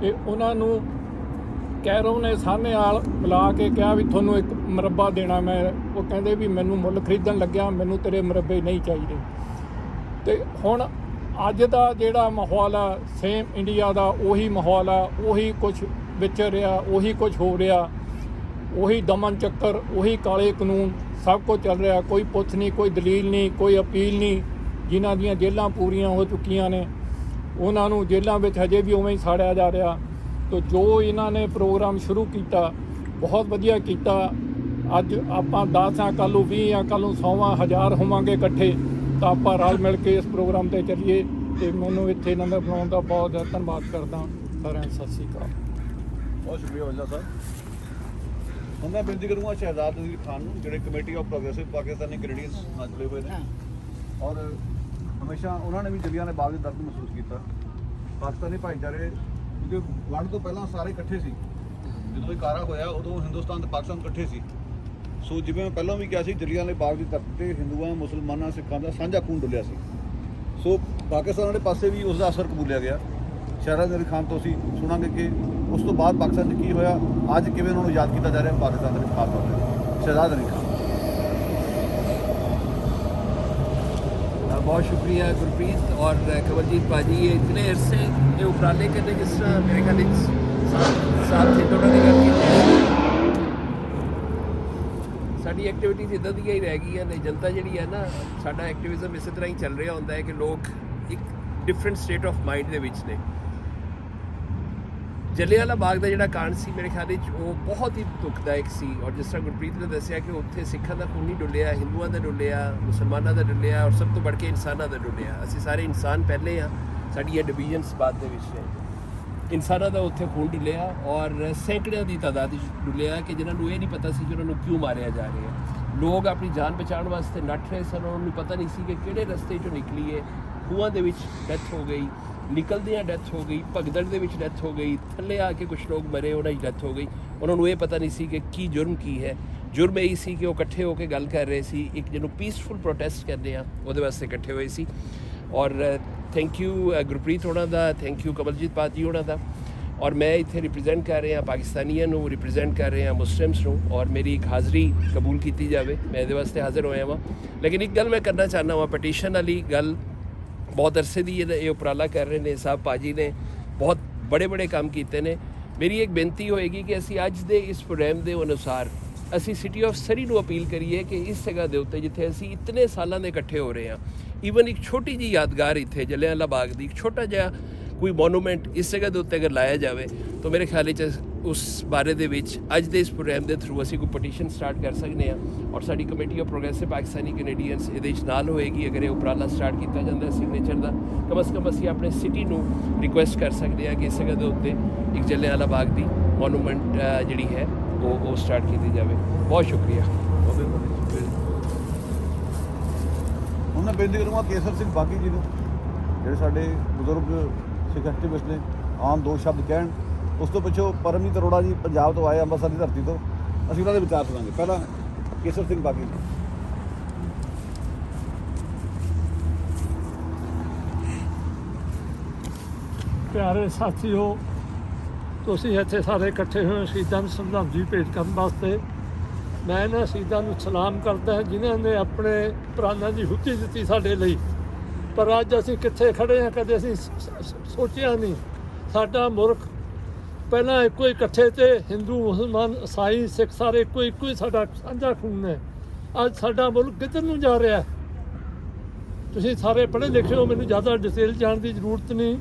[SPEAKER 4] ਤੇ ਉਹਨਾਂ ਨੂੰ ਕੈਰੋ ਨੇ ਸਾਹਮਣੇ ਆਲ ਬੁਲਾ ਕੇ ਕਿਹਾ ਵੀ ਤੁਹਾਨੂੰ ਇੱਕ ਮੁਰੱਬਾ ਦੇਣਾ ਮੈਂ, ਉਹ ਕਹਿੰਦੇ ਵੀ ਮੈਨੂੰ ਮੁੱਲ ਖਰੀਦਣ ਲੱਗਿਆ, ਮੈਨੂੰ ਤੇਰੇ ਮੁਰੱਬੇ ਨਹੀਂ ਚਾਹੀਦੇ। ਤੇ ਹੁਣ ਅੱਜ ਦਾ ਜਿਹੜਾ ਮਾਹੌਲ ਆ ਸੇਮ ਇੰਡੀਆ ਦਾ, ਉਹੀ ਮਾਹੌਲ ਆ, ਉਹੀ ਕੁਝ ਵਿਚਰ ਰਿਹਾ, ਉਹੀ ਕੁਝ ਹੋ ਰਿਹਾ, ਉਹੀ ਦਮਨ ਚੱਕਰ, ਉਹੀ ਕਾਲੇ ਕਾਨੂੰਨ, ਸਭ ਕੁਝ ਚੱਲ ਰਿਹਾ, ਕੋਈ ਪੁੱਛ ਨਹੀਂ, ਕੋਈ ਦਲੀਲ ਨਹੀਂ, ਕੋਈ ਅਪੀਲ ਨਹੀਂ, ਜਿਨ੍ਹਾਂ ਦੀਆਂ ਜੇਲ੍ਹਾਂ ਪੂਰੀਆਂ ਹੋ ਚੁੱਕੀਆਂ ਨੇ, ਉਹਨਾਂ ਨੂੰ ਜੇਲ੍ਹਾਂ ਵਿੱਚ ਹਜੇ ਵੀ ਉਵੇਂ ਹੀ ਸਾੜਿਆ ਜਾ ਰਿਹਾ। ਤੋ ਜੋ ਇਹਨਾਂ ਨੇ ਪ੍ਰੋਗਰਾਮ ਸ਼ੁਰੂ ਕੀਤਾ, ਬਹੁਤ ਵਧੀਆ ਕੀਤਾ ਅੱਜ ਆਪਾਂ 10 ਆ ਕੱਲ੍ਹ ਨੂੰ 20 ਆ ਕੱਲ੍ਹ ਨੂੰ 100 ਹਜ਼ਾਰ ਹੋਵਾਂਗੇ ਇਕੱਠੇ। ਤਾਂ ਆਪਾਂ ਰਲ ਮਿਲ ਕੇ ਇਸ ਪ੍ਰੋਗਰਾਮ ਤੇ ਚੱਲੀਏ ਤੇ ਮੈਨੂੰ ਇੱਥੇ ਨੰਬਰ ਬਣਾਉਣ ਦਾ ਬਹੁਤ ਜ਼ਿਆਦਾ ਧੰਨਵਾਦ ਕਰਦਾ ਸਾਰਿਆਂ ਸਤਿ ਸ਼੍ਰੀ ਅਕਾਲ।
[SPEAKER 1] ਬਹੁਤ ਸ਼ੁਕਰੀਆ ਵਜਾ ਸਾਹਿਬ। ਹੁਣ ਮੈਂ ਬੇਨਤੀ ਕਰੂੰਗਾ ਸ਼ਹਿਜ਼ਾਦ ਅਜ਼ੀਜ਼ ਖਾਨ ਨੂੰ ਜਿਹੜੇ committee of progressive Pakistani Canadians ਨਾਲ ਜੁੜੇ ਹੋਏ ਨੇ। ਔਰ ਹਮੇਸ਼ਾ ਉਹਨਾਂ ਨੇ ਵੀ ਜਲਿਆਂਵਾਲੇ ਬਾਗ ਦੇ ਦਰਦ ਮਹਿਸੂਸ ਕੀਤਾ। ਪਾਕਿਸਤਾਨੀ ਭਾਈਚਾਰੇ ਕਿਉਂਕਿ ਵੰਡ ਤੋਂ ਪਹਿਲਾਂ ਸਾਰੇ ਇਕੱਠੇ ਸੀ। ਜਦੋਂ ਇਹ ਕਾਰਾ ਹੋਇਆ ਉਦੋਂ ਹਿੰਦੁਸਤਾਨ ਤੇ ਪਾਕਿਸਤਾਨ ਇਕੱਠੇ ਸੀ। ਸੋ ਜਿਵੇਂ ਮੈਂ ਪਹਿਲਾਂ ਵੀ ਕਿਹਾ ਸੀ ਜਲਿਆਂਵਾਲੇ ਬਾਗ ਦੀ ਧਰਤੀ ਤੇ ਹਿੰਦੂਆਂ, ਮੁਸਲਮਾਨਾਂ, ਸਿੱਖਾਂ ਦਾ ਸਾਂਝਾ ਖੂਨ ਡੁੱਲਿਆ ਸੀ। ਸੋ ਪਾਕਿਸਤਾਨ ਵਾਲੇ ਪਾਸੇ ਵੀ ਉਸ ਦਾ ਅਸਰ ਕਬੂਲਿਆ ਗਿਆ। ਸ਼ਹਿਰਾਜ਼ ਅਲੀ ਖਾਨ ਤੋਂ ਅਸੀਂ ਸੁਣਾਂਗੇ ਕਿ ਉਸ ਤੋਂ ਬਾਅਦ ਪਾਕਿਸਤਾਨ 'ਚ ਕੀ ਹੋਇਆ, ਅੱਜ ਕਿਵੇਂ ਉਹਨਾਂ ਨੂੰ ਯਾਦ ਕੀਤਾ ਜਾ ਰਿਹਾ ਪਾਕਿਸਤਾਨ ਦੇ ਖਾਸ ਤੌਰ ਤੇ। ਸ਼ਹਿਰਾਜ਼ ਅਲੀ ਖਾਨ।
[SPEAKER 5] ਬਹੁਤ ਸ਼ੁਕਰੀਆ ਗੁਰਪ੍ਰੀਤ ਔਰ ਕਵਲਜੀਤ ਭਾਜੀ। ਇਹ ਇਤਨੇ ਅਰਸੇ ਇਹ ਉਪਰਾਲੇ ਕਿਤੇ ਕਿਸ ਤਰ੍ਹਾਂ ਮੇਰੇ ਖਿਆਲ ਵਿੱਚ ਸਾਥ ਸਾਥ ਖੇਤੋਂ ਨੇ ਗੱਲ ਕੀਤੀ। ਸਾਡੀ ਐਕਟੀਵਿਟੀਜ਼ ਇਦਾਂ ਦੀਆਂ ਹੀ ਰਹਿ ਗਈਆਂ ਨੇ। ਜਨਤਾ ਜਿਹੜੀ ਹੈ ਨਾ, ਸਾਡਾ ਐਕਟਿਵਿਜ਼ਮ ਇਸੇ ਤਰ੍ਹਾਂ ਹੀ ਚੱਲ ਰਿਹਾ ਹੁੰਦਾ ਹੈ ਕਿ ਲੋਕ ਇੱਕ ਡਿਫਰੈਂਟ ਸਟੇਟ ਆਫ ਮਾਈਂਡ ਦੇ ਵਿੱਚ ਨੇ। ਜਲਿਆਂਵਾਲਾ ਬਾਗ ਦਾ ਜਿਹੜਾ ਕਾਂਡ ਸੀ, ਮੇਰੇ ਖਿਆਲ ਵਿੱਚ ਉਹ ਬਹੁਤ ਹੀ ਦੁਖਦਾਇਕ ਸੀ। ਔਰ ਜਿਸ ਤਰ੍ਹਾਂ ਗੁਰਪ੍ਰੀਤ ਨੇ ਦੱਸਿਆ ਕਿ ਉੱਥੇ ਸਿੱਖਾਂ ਦਾ ਖੂਨ ਨਹੀਂ ਡੁੱਲਿਆ, ਹਿੰਦੂਆਂ ਦਾ ਡੁੱਲਿਆ, ਮੁਸਲਮਾਨਾਂ ਦਾ ਡੁੱਲਿਆ ਔਰ ਸਭ ਤੋਂ ਵੱਧ ਕੇ ਇਨਸਾਨਾਂ ਦਾ ਡੁੱਲਿਆ। ਅਸੀਂ ਸਾਰੇ ਇਨਸਾਨ ਪਹਿਲੇ ਆ। ਸਾਡੀ ਇਹ ਡਿਵੀਜ਼ਨਸ ਬਾਅਦ ਦੇ ਵਿੱਚ ਨੇ। ਇਨਸਾਨਾਂ ਦਾ ਉੱਥੇ ਖੂਨ ਡੁੱਲਿਆ ਔਰ ਸੈਂਕੜਿਆਂ ਦੀ ਤਾਦਾਦ ਵਿੱਚ ਡੁੱਲਿਆ ਕਿ ਜਿਨ੍ਹਾਂ ਨੂੰ ਇਹ ਨਹੀਂ ਪਤਾ ਸੀ ਕਿ ਉਹਨਾਂ ਨੂੰ ਕਿਉਂ ਮਾਰਿਆ ਜਾ ਰਿਹਾ ਲੋਕ ਆਪਣੀ ਜਾਨ ਬਚਾਉਣ ਵਾਸਤੇ ਨੱਠ ਰਹੇ ਸਨ, ਉਹਨਾਂ ਨੂੰ ਪਤਾ ਨਹੀਂ ਸੀ ਕਿ ਕਿਹੜੇ ਰਸਤੇ ਚੋਂ ਨਿਕਲੀਏ ਖੂਹਾਂ ਦੇ ਵਿੱਚ ਡੈਥ ਹੋ ਗਈ, ਨਿਕਲਦਿਆਂ ਡੈਥ ਹੋ ਗਈ, ਭਗਦੜ ਦੇ ਵਿੱਚ ਡੈਥ ਹੋ ਗਈ, ਥੱਲੇ ਆ ਕੇ ਕੁਝ ਲੋਕ ਮਰੇ, ਉਹਨਾਂ ਦੀ ਡੈਥ ਹੋ ਗਈ। ਉਹਨਾਂ ਨੂੰ ਇਹ ਪਤਾ ਨਹੀਂ ਸੀ ਕਿ ਕੀ ਜੁਰਮ ਕੀ ਹੈ। ਜੁਰਮ ਇਹ ਸੀ ਕਿ ਉਹ ਇਕੱਠੇ ਹੋ ਕੇ ਗੱਲ ਕਰ ਰਹੇ ਸੀ। ਇੱਕ ਜਿਹਨੂੰ ਪੀਸਫੁਲ ਪ੍ਰੋਟੈਸਟ ਕਰਦੇ ਆ, ਉਹਦੇ ਵਾਸਤੇ ਇਕੱਠੇ ਹੋਏ ਸੀ। ਔਰ ਥੈਂਕ ਯੂ ਗੁਰਪ੍ਰੀਤ ਹੋਣਾ ਦਾ ਥੈਂਕ ਯੂ ਕਮਲਜੀਤ ਪਾਜੀ ਹੋਣਾ ਦਾ। ਔਰ ਮੈਂ ਇੱਥੇ ਰਿਪਰੈਜ਼ੈਂਟ ਕਰ ਰਿਹਾ, ਪਾਕਿਸਤਾਨੀਆਂ ਨੂੰ ਰਿਪਰੈਜ਼ੈਂਟ ਕਰ ਰਿਹਾ ਮੁਸਲਿਮਸ ਨੂੰ। ਔਰ ਮੇਰੀ ਇੱਕ ਹਾਜ਼ਰੀ ਕਬੂਲ ਕੀਤੀ ਜਾਵੇ। ਮੈਂ ਇਹਦੇ ਵਾਸਤੇ ਹਾਜ਼ਰ ਹੋਇਆ ਹਾਂ ਲੇਕਿਨ ਇੱਕ ਗੱਲ ਮੈਂ ਕਰਨਾ ਚਾਹੁੰਦਾ ਹਾਂ ਪਟੀਸ਼ਨ ਵਾਲੀ ਗੱਲ ਬਹੁਤ ਅਰਸੇ ਦੀ ਇਹ ਇਹ ਉਪਰਾਲਾ ਕਰ ਰਹੇ ਨੇ, ਸਾਹਿਬ ਪਾਜੀ ਨੇ ਬਹੁਤ ਬੜੇ ਬੜੇ ਕੰਮ ਕੀਤੇ ਨੇ। ਮੇਰੀ ਇੱਕ ਬੇਨਤੀ ਹੋਏਗੀ ਕਿ ਅਸੀਂ ਅੱਜ ਦੇ ਇਸ ਪ੍ਰੋਗਰਾਮ ਦੇ ਅਨੁਸਾਰ ਅਸੀਂ ਸਿਟੀ ਆਫ ਸਰੀ ਨੂੰ ਅਪੀਲ ਕਰੀਏ ਕਿ ਇਸ ਜਗ੍ਹਾ ਦੇ ਉੱਤੇ ਜਿੱਥੇ ਅਸੀਂ ਇਤਨੇ ਸਾਲਾਂ ਦੇ ਇਕੱਠੇ ਹੋ ਰਹੇ ਹਾਂ ਈਵਨ ਇੱਕ ਛੋਟੀ ਜੀ ਯਾਦਗਾਰ ਇੱਥੇ ਜਲਿਆਂਵਾਲਾ ਬਾਗ ਦੀ ਇੱਕ ਛੋਟਾ ਜਿਹਾ ਕੋਈ ਮੋਨੂਮੈਂਟ ਇਸ ਜਗ੍ਹਾ ਦੇ ਉੱਤੇ ਅਗਰ ਲਾਇਆ ਜਾਵੇ, ਤਾਂ ਮੇਰੇ ਖਿਆਲ ਵਿੱਚ ਉਸ ਬਾਰੇ ਦੇ ਵਿੱਚ ਅੱਜ ਦੇ ਇਸ ਪ੍ਰੋਗਰਾਮ ਦੇ ਥਰੂ ਅਸੀਂ ਕੋਈ ਪਟੀਸ਼ਨ ਸਟਾਰਟ ਕਰ ਸਕਦੇ ਹਾਂ ਔਰ ਸਾਡੀ committee of progressive Pakistani Canadians ਇਹਦੇ ਵਿੱਚ ਨਾਲ ਹੋਏਗੀ, ਅਗਰ ਇਹ ਉਪਰਾਲਾ ਸਟਾਰਟ ਕੀਤਾ ਜਾਂਦਾ ਹੈ ਸਿਗਨੇਚਰ ਦਾ, ਕਮ ਅਸ ਕਮ ਅਸੀਂ ਆਪਣੇ ਸਿਟੀ ਨੂੰ ਰਿਕੁਐਸਟ ਕਰ ਸਕਦੇ ਹਾਂ ਕਿ ਇਸ ਜਗ੍ਹਾ ਦੇ ਉੱਤੇ ਇੱਕ ਜਲਿਆਂਵਾਲਾ ਬਾਗ ਦੀ ਮੋਨੂਮੈਂਟ ਜਿਹੜੀ ਹੈ, ਉਹ ਉਹ ਸਟਾਰਟ ਕੀਤੀ ਜਾਵੇ। ਬਹੁਤ ਸ਼ੁਕਰੀਆ।
[SPEAKER 1] ਹੁਣ ਮੈਂ ਬੇਨਤੀ ਕਰੂੰਗਾ ਕੇਸਰ ਸਿੰਘ ਬਾਗੀ ਜੀ ਨੂੰ, ਜਿਹੜੇ ਸਾਡੇ ਬਜ਼ੁਰਗ ਸਿੱਖ ਐਕਟਿਵਿਸਟ ਨੇ, ਆਮ ਦੋ ਸ਼ਬਦ ਕਹਿਣ। ਉਸ ਤੋਂ ਪਿੱਛੋਂ ਪਰਮਜੀਤ ਅਰੋੜਾ ਜੀ ਪੰਜਾਬ ਤੋਂ ਆਏ, ਅੰਮ੍ਰਿਤਸਰ ਦੀ ਧਰਤੀ ਤੋਂ। ਅਸੀਂ ਉਹਨਾਂ ਦੇ ਵਿਚਾਰ ਸੁਣਾਂਗੇ। ਪਹਿਲਾਂ ਕੇਸਰ ਸਿੰਘ ਬਾਗੀ ਜੀ।
[SPEAKER 4] ਪਿਆਰੇ ਸਾਥੀਓ, ਤੁਸੀਂ ਇੱਥੇ ਸਾਰੇ ਇਕੱਠੇ ਹੋਏ ਸ਼ਹੀਦਾਂ ਨੂੰ ਸ਼ਰਧਾਂਜਲੀ ਭੇਟ ਕਰਨ ਵਾਸਤੇ। ਮੈਂ ਇਹਨਾਂ ਸ਼ਹੀਦਾਂ ਨੂੰ ਸਲਾਮ ਕਰਦਾ ਜਿਨ੍ਹਾਂ ਨੇ ਆਪਣੇ ਪ੍ਰਾਣਾਂ ਦੀ ਹੁੱਤੀ ਦਿੱਤੀ ਸਾਡੇ ਲਈ। ਪਰ ਅੱਜ ਅਸੀਂ ਕਿੱਥੇ ਖੜੇ ਹਾਂ, ਕਦੇ ਅਸੀਂ ਸੋਚਿਆ ਨਹੀਂ। ਸਾਡਾ ਮੁਲਕ ਪਹਿਲਾਂ ਇੱਕੋ ਹੀ ਇਕੱਠੇ ਤੇ ਹਿੰਦੂ, ਮੁਸਲਮਾਨ, ਈਸਾਈ, ਸਿੱਖ ਸਾਰੇ ਇੱਕੋ ਇੱਕੋ ਹੀ ਸਾਡਾ ਸਾਂਝਾ ਖੂਨ ਹੈ। ਅੱਜ ਸਾਡਾ ਮੁਲਕ ਕਿੱਧਰ ਨੂੰ ਜਾ ਰਿਹਾ ਤੁਸੀਂ ਸਾਰੇ ਪੜ੍ਹੇ ਲਿਖੇ ਹੋ, ਮੈਨੂੰ ਜ਼ਿਆਦਾ ਡਿਟੇਲ ਜਾਣ ਦੀ ਜ਼ਰੂਰਤ ਨਹੀਂ।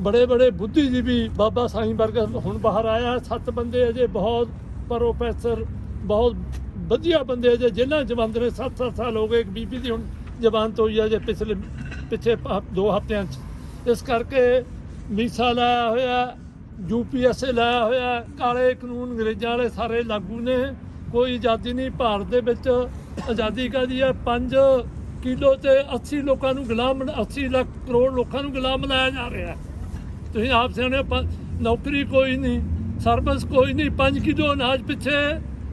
[SPEAKER 4] ਬੜੇ ਬੜੇ ਬੁੱਧੀਜੀਵੀ ਬਾਬਾ ਸਾਈਂ ਵਰਗਾ ਹੁਣ ਬਾਹਰ ਆਇਆ, ਸੱਤ ਬੰਦੇ ਅਜੇ ਬਹੁਤ ਪ੍ਰੋਫੈਸਰ
[SPEAKER 6] ਬਹੁਤ ਵਧੀਆ ਬੰਦੇ ਜੇ ਜੇਲ੍ਹਾਂ ਚ ਨੇ 7-7 ਸਾਲ ਹੋ ਗਏ ਇੱਕ ਬੀਬੀ ਦੀ ਹੁਣ ਜ਼ਬਾਨਤ ਹੋਈ ਆ ਜੇ ਪਿਛਲੇ ਪਿੱਛੇ ਦੋ ਹਫ਼ਤਿਆਂ ਚ। ਇਸ ਕਰਕੇ ਮੀਸਾ ਲਾਇਆ ਹੋਇਆ ਯੂਪੀਐਸਏ ਲਾਇਆ ਹੋਇਆ ਕਾਲੇ ਕਾਨੂੰਨ ਅੰਗਰੇਜ਼ਾਂ ਵਾਲੇ ਸਾਰੇ ਲਾਗੂ ਨੇ। ਕੋਈ ਆਜ਼ਾਦੀ ਨਹੀਂ ਭਾਰਤ ਦੇ ਵਿੱਚ ਆਜ਼ਾਦੀ ਕਾਦੀ ਹੈ 5 ਕਿਲੋ ਤੇ 80 ਲੋਕਾਂ ਨੂੰ ਗੁਲਾਮ ਬਣਾ- 80 ਲੱਖ ਕਰੋੜ ਲੋਕਾਂ ਨੂੰ ਗੁਲਾਮ ਬਣਾਇਆ ਜਾ ਰਿਹਾ। ਤੁਸੀਂ ਆਪ ਸਿਆਣੇ ਹੋ, ਪ- ਨੌਕਰੀ ਕੋਈ ਨਹੀਂ ਸਰਵਿਸ ਕੋਈ ਨਹੀਂ 5 ਕਿਲੋ ਅਨਾਜ ਪਿੱਛੇ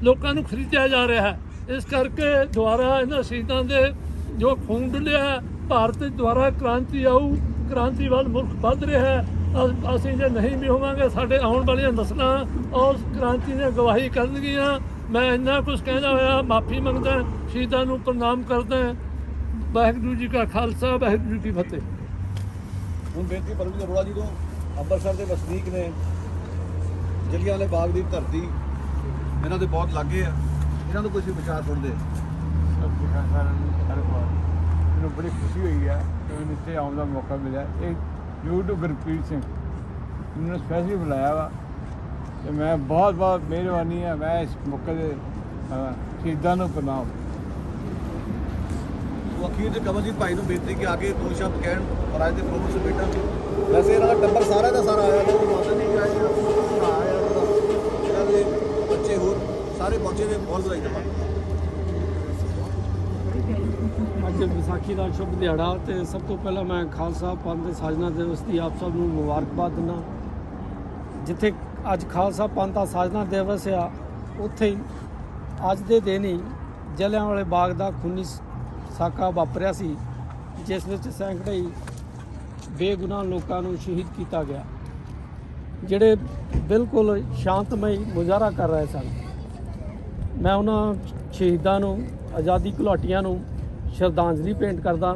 [SPEAKER 6] ਲੋਕਾਂ ਨੂੰ ਖਰੀਦਿਆ ਜਾ ਰਿਹਾ ਹੈ। ਇਸ ਕਰਕੇ ਦੁਆਰਾ ਇਹਨਾਂ ਸ਼ਹੀਦਾਂ ਦੇ ਜੋ ਖੂਨ ਡੁੱਲਿਆ ਭਾਰਤ ਦੁਆਰਾ ਕ੍ਰਾਂਤੀ ਆਊ, ਕ੍ਰਾਂਤੀ ਵੱਲ ਮੁਲਕ ਵੱਧ ਰਿਹਾ ਹੈ। ਅ- ਅਸੀਂ ਜੇ ਨਹੀਂ ਵੀ ਹੋਵਾਂਗੇ, ਸਾਡੇ ਆਉਣ ਵਾਲੀਆਂ ਨਸਲਾਂ ਉਸ ਕ੍ਰਾਂਤੀ ਦੀ ਗਵਾਹੀ ਕਰਨਗੀਆਂ। ਮੈਂ ਇੰਨਾ ਕੁਝ ਕਹਿੰਦਾ ਹੋਇਆ, ਮਾਫੀ ਮੰਗਦਾ, ਸ਼ਹੀਦਾਂ ਨੂੰ ਪ੍ਰਣਾਮ ਕਰਦਾ। ਵਾਹਿਗੁਰੂ ਜੀ ਕਾ ਖਾਲਸਾ, ਵਾਹਿਗੁਰੂ ਜੀ ਕੀ ਫਤਿਹ।
[SPEAKER 1] ਹੁਣ ਬੇਨਤੀ ਪਰਮਜੀਤ ਅਰੋੜਾ ਜੀ ਤੋਂ ਅੰਮ੍ਰਿਤਸਰ ਦੇ ਵਸਨੀਕ ਨੇ ਜਲਿਆਂਵਾਲੇ ਬਾਗ ਦੀ ਧਰਤੀ ਇਹਨਾਂ ਦੇ ਬਹੁਤ ਲਾਗੇ ਆ। ਇਹਨਾਂ ਤੋਂ ਕੁਝ ਵਿਚਾਰ ਸੁਣਦੇ
[SPEAKER 7] ਸਤਿ ਸ਼੍ਰੀ ਅਕਾਲ ਸਾਰਿਆਂ ਨੂੰ ਸਾਰੇ ਪਰਿਵਾਰ ਨੂੰ। ਮੈਨੂੰ ਬੜੀ ਖੁਸ਼ੀ ਹੋਈ ਹੈ ਕਿ ਮੈਨੂੰ ਇੱਥੇ ਆਉਣ ਦਾ ਮੌਕਾ ਮਿਲਿਆ। ਇਹ ਯੂਟਿਊਬ ਗੁਰਪ੍ਰੀਤ ਸਿੰਘ ਮੈਨੂੰ ਸਪੈਸ਼ਲੀ ਬੁਲਾਇਆ ਵਾ ਤੇ ਮੈਂ ਬਹੁਤ ਬਹੁਤ ਮਿਹਰਬਾਨੀ ਹੈ ਮੈਂ ਇਸ ਮੌਕੇ ਦੇ ਸ਼ਹੀਦਾਂ ਨੂੰ ਪ੍ਰਣਾਮ।
[SPEAKER 1] ਅਖੀਰ ਚ ਕਮਲਜੀਤ ਭਾਈ ਨੂੰ ਬੇਨਤੀ ਕਿ ਆਗੇ ਦੋ ਸ਼ਬਦ ਕਹਿਣ ਔਰ ਅੱਜ ਦੇ ਪ੍ਰੋਗਰਾਮ 'ਚ ਬੈਠਾ ਵੈਸੇ ਇਹਨਾਂ ਦਾ ਟੱਬਰ ਸਾਰਾ ਦਾ ਸਾਰਾ ਆਇਆ ਉਹ ਮਾਤਾ ਜੀ ਆਏ ਆ ਉਹ ਭਰਾ ਆਇਆ ਉਹਦਾ ਇਹਨਾਂ ਦੇ ਬੱਚੇ ਹੋਰ ਸਾਰੇ ਪਹੁੰਚੇ ਨੇ, ਬਹੁਤ ਵਧਾਈ ਦਵਾਂ
[SPEAKER 8] ਅੱਜ ਵਿਸਾਖੀ ਦਾ ਸ਼ੁਭ ਦਿਹਾੜਾ ਤੇ ਸਭ ਤੋਂ ਪਹਿਲਾਂ ਮੈਂ ਖਾਲਸਾ ਪੰਥ ਦੇ ਸਾਜਨਾ ਦਿਵਸ ਦੀ ਆਪ ਸਭ ਨੂੰ ਮੁਬਾਰਕਬਾਦ ਦਿੰਦਾ। ਜਿੱਥੇ ਅੱਜ ਖਾਲਸਾ ਪੰਥ ਦਾ ਸਾਜਨਾ ਦਿਵਸ ਆ, ਉੱਥੇ ਹੀ ਅੱਜ ਦੇ ਦਿਨ ਹੀ ਜਲਿਆਂਵਾਲੇ ਬਾਗ ਦਾ ਖੂਨੀ ਸਾਕਾ ਵਾਪਰਿਆ ਸੀ, ਜਿਸ ਵਿੱਚ ਸੈਂਕੜੇ ਹੀ ਬੇਗੁਨਾਹ ਲੋਕਾਂ ਨੂੰ ਸ਼ਹੀਦ ਕੀਤਾ ਗਿਆ। ਜਿਹੜੇ ਬਿਲਕੁਲ ਸ਼ਾਂਤਮਈ ਮੁਜ਼ਾਹਰਾ ਕਰ ਰਹੇ ਸਨ। ਮੈਂ ਉਹਨਾਂ ਸ਼ਹੀਦਾਂ ਨੂੰ, ਆਜ਼ਾਦੀ ਘੁਲਾਟੀਆਂ ਨੂੰ ਸ਼ਰਧਾਂਜਲੀ ਭੇਂਟ ਕਰਦਾ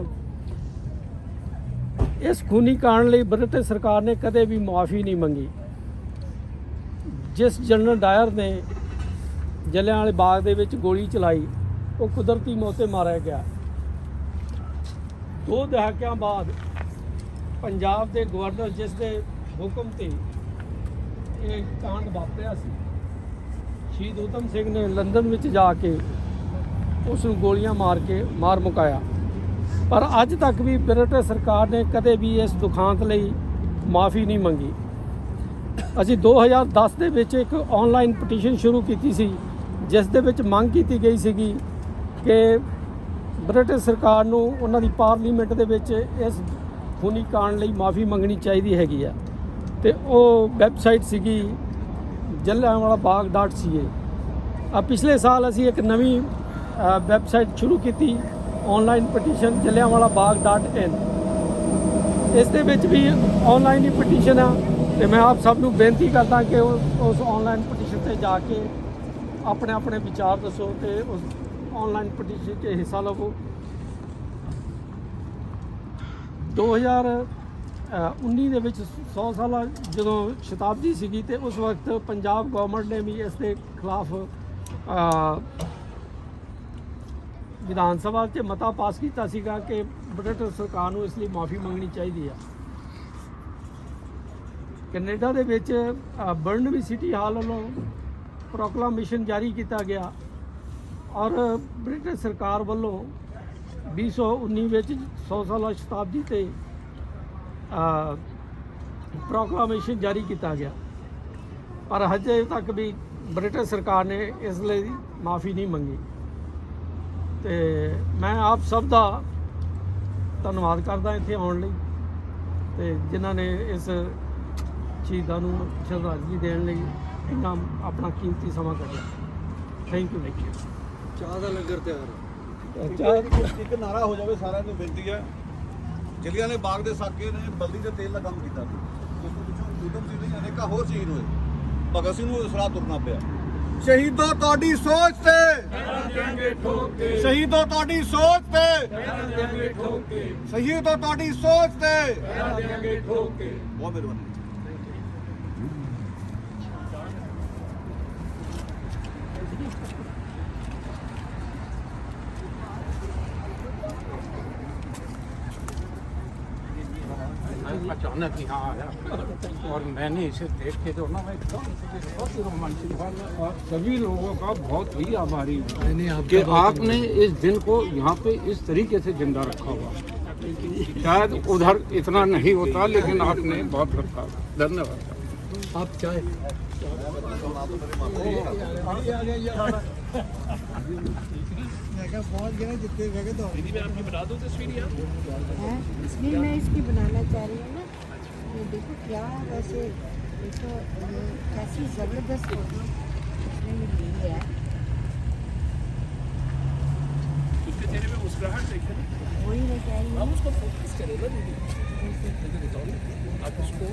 [SPEAKER 8] ਇਸ ਖੂਨੀ ਕਾਂਡ ਲਈ ਬ੍ਰਿਟਿਸ਼ ਸਰਕਾਰ ਨੇ ਕਦੇ ਵੀ ਮੁਆਫੀ ਨਹੀਂ ਮੰਗੀ। ਜਿਸ ਜਨਰਲ ਡਾਇਰ ਨੇ ਜਲਿਆਂ ਵਾਲੇ ਬਾਗ ਦੇ ਵਿੱਚ ਗੋਲੀ ਚਲਾਈ, ਉਹ ਕੁਦਰਤੀ ਮੌਤ ਤੇ ਮਾਰਿਆ ਗਿਆ। ਦੋ ਦਹਾਕਿਆਂ ਬਾਅਦ ਪੰਜਾਬ ਦੇ ਗਵਰਨਰ ਜਿਸ ਦੇ ਹੁਕਮ ਤੇ ਇਹ ਕਾਂਡ ਵਾਪਰਿਆ ਸੀ ਸ਼ਹੀਦ ਊਧਮ ਸਿੰਘ ਨੇ ਲੰਡਨ ਵਿੱਚ ਜਾ ਕੇ ਉਸ ਨੂੰ ਗੋਲੀਆਂ ਮਾਰ ਕੇ, ਮਾਰ ਮੁਕਾਇਆ। ਪਰ ਅੱਜ ਤੱਕ ਵੀ ਬ੍ਰਿਟਿਸ਼ ਸਰਕਾਰ ਨੇ ਕਦੇ ਵੀ ਇਸ ਦੁਖਾਂਤ ਲਈ ਮਾਫੀ ਨਹੀਂ ਮੰਗੀ। ਅਸੀਂ 2010 ਦੇ ਵਿੱਚ ਇੱਕ ਆਨਲਾਈਨ ਪਟੀਸ਼ਨ ਸ਼ੁਰੂ ਕੀਤੀ ਸੀ, ਜਿਸ ਦੇ ਵਿੱਚ ਮੰਗ ਕੀਤੀ ਗਈ ਸੀਗੀ ਕਿ ਬ੍ਰਿਟਿਸ਼ ਸਰਕਾਰ ਨੂੰ ਉਹਨਾਂ ਦੀ ਪਾਰਲੀਮੈਂਟ ਦੇ ਵਿੱਚ ਇਸ ਖੂਨੀ ਕਾਂਡ ਲਈ ਮਾਫੀ ਮੰਗਣੀ ਚਾਹੀਦੀ ਹੈਗੀ ਆ। ਤੇ ਉਹ ਵੈਬਸਾਈਟ ਸੀਗੀ ਜਲਿਆਂਵਾਲਾ ਬਾਗ.ca ਆ ਪਿਛਲੇ ਸਾਲ ਅਸੀਂ ਇੱਕ ਨਵੀਂ ਵੈਬਸਾਈਟ ਸ਼ੁਰੂ ਕੀਤੀ ਆਨਲਾਈਨ ਪਟੀਸ਼ਨ ਜਲਿਆਂਵਾਲਾ ਬਾਗ.in ਇਸ ਦੇ ਵਿੱਚ ਵੀ ਆਨਲਾਈਨ ਹੀ ਪਟੀਸ਼ਨ ਆ, ਤੇ ਮੈਂ ਆਪ ਸਭ ਨੂੰ ਬੇਨਤੀ ਕਰਦਾ ਕਿ ਉਸ ਆਨਲਾਈਨ ਪਟੀਸ਼ਨ ਤੇ ਜਾ ਕੇ ਆਪਣੇ ਆਪਣੇ ਵਿਚਾਰ ਦੱਸੋ ਤੇ ਉਸ ਆਨਲਾਈਨ ਪਟੀਸ਼ਨ 'ਚ ਹਿੱਸਾ ਲਵੋ। 2019 ਦੇ ਵਿੱਚ 100 ਸਾਲਾ ਜਦੋਂ ਸ਼ਤਾਬਦੀ ਸੀਗੀ ਤੇ ਉਸ ਵਕਤ ਪੰਜਾਬ ਗਵਰਨਮੈਂਟ ਨੇ ਵੀ ਇਸ ਦੇ ਖਿਲਾਫ ਵਿਧਾਨ ਸਭਾ 'ਚ ਮਤਾ ਪਾਸ ਕੀਤਾ ਸੀਗਾ ਕਿ ਬ੍ਰਿਟਿਸ਼ ਸਰਕਾਰ ਨੂੰ ਇਸ ਲਈ ਮਾਫੀ ਮੰਗਣੀ ਚਾਹੀਦੀ ਆ। ਕੈਨੇਡਾ ਦੇ ਵਿੱਚ ਬਰਨਵੀ ਸਿਟੀ ਹਾਲ ਵੱਲੋਂ ਪ੍ਰੋਕਲਾਮੇਸ਼ਨ ਜਾਰੀ ਕੀਤਾ ਗਿਆ ਔਰ ਬ੍ਰਿਟਿਸ਼ ਸਰਕਾਰ ਵੱਲੋਂ 2019 ਵਿੱਚ 100 ਸਾਲਾ ਸ਼ਤਾਬਦੀ ਤੇ ਪ੍ਰੋਕਲਾਮੇਸ਼ਨ ਜਾਰੀ ਕੀਤਾ ਗਿਆ। ਪਰ ਹਜੇ ਤੱਕ ਵੀ ਬ੍ਰਿਟਿਸ਼ ਸਰਕਾਰ ਨੇ ਇਸ ਲਈ ਮਾਫੀ ਨਹੀਂ ਮੰਗੀ। ਤੇ ਮੈਂ ਆਪ ਸਭ ਦਾ ਧੰਨਵਾਦ ਕਰਦਾ ਇੱਥੇ ਆਉਣ ਲਈ। ਤੇ ਜਿਨ੍ਹਾਂ ਨੇ ਇਸ ਸ਼ਹੀਦਾਂ ਨੂੰ ਸ਼ਰਧਾਂਜਲੀ ਦੇਣ ਲਈ ਇੰਨਾ ਆਪਣਾ ਕੀਮਤੀ ਸਮਾਂ ਕੱਢਿਆ। ਥੈਂਕ ਯੂ ਥੈਂਕ ਯੂ
[SPEAKER 1] ਚਾਹ ਦਾ ਲੰਗਰ ਤਿਆਰ
[SPEAKER 8] ਚਾਹ
[SPEAKER 1] ਇੱਕ- ਇੱਕ ਨਾਰਾ ਹੋ ਜਾਵੇ ਸਾਰਿਆਂ ਨੂੰ ਬੇਨਤੀ ਹੈ। ਜਲਿਆਂਵਾਲੇ ਬਾਗ ਦੇ ਸਾਕੇ ਨੇ, ਬਲਦੀ ਦੇ ਤੇਲ ਦਾ ਕੰਮ ਕੀਤਾ ਸੀ। ਉਸ ਤੋਂ ਪਿੱਛੋਂ ਊਧਮ ਸਿੰਘ ਨਹੀਂ ਅਨੇਕਾਂ ਹੋਰ ਸ਼ਹੀਦ ਹੋਏ। ਭਗਤ ਸਿੰਘ ਨੂੰ ਇਸ ਤੁਰਨਾ ਪਿਆ। ਸ਼ਹੀਦੋ ਤੁਹਾਡੀ ਸੋਚ ਤੇ। ਸ਼ਹੀਦੋ ਤੁਹਾਡੀ ਸੋਚ ਤੇ। ਸ਼ਹੀਦੋ ਤੁਹਾਡੀ ਸੋਚ ਤੇ। ਬਹੁਤ ਮਿਹਰਬਾਨੀ।
[SPEAKER 9] अचानक यहाँ आया और मैंने इसे देख के तो ना मैं एकदम बहुत ही रोमांचित हुआ और सभी लोगों का बहुत ही आभारी हूँ
[SPEAKER 2] मैंने
[SPEAKER 9] कि आपने इस दिन को यहाँ पे इस तरीके से ज़िंदा रखा हुआ। शायद उधर इतना नहीं होता लेकिन आपने बहुत रखा धन्यवाद।
[SPEAKER 2] आप चाहे।
[SPEAKER 10] हैं। इसलिए मैं इसकी बनाना चाह रही हूँ ना। ये देखो क्या वैसे देखो ये कैसी ज़बरदस्त फोटो इसने ये ली है
[SPEAKER 5] उसके चेहरे पे मुस्कुराहट देखिए ना
[SPEAKER 10] वही मैं कह रही हूँ
[SPEAKER 5] उसको फोकस करें ना दीदी आप उसको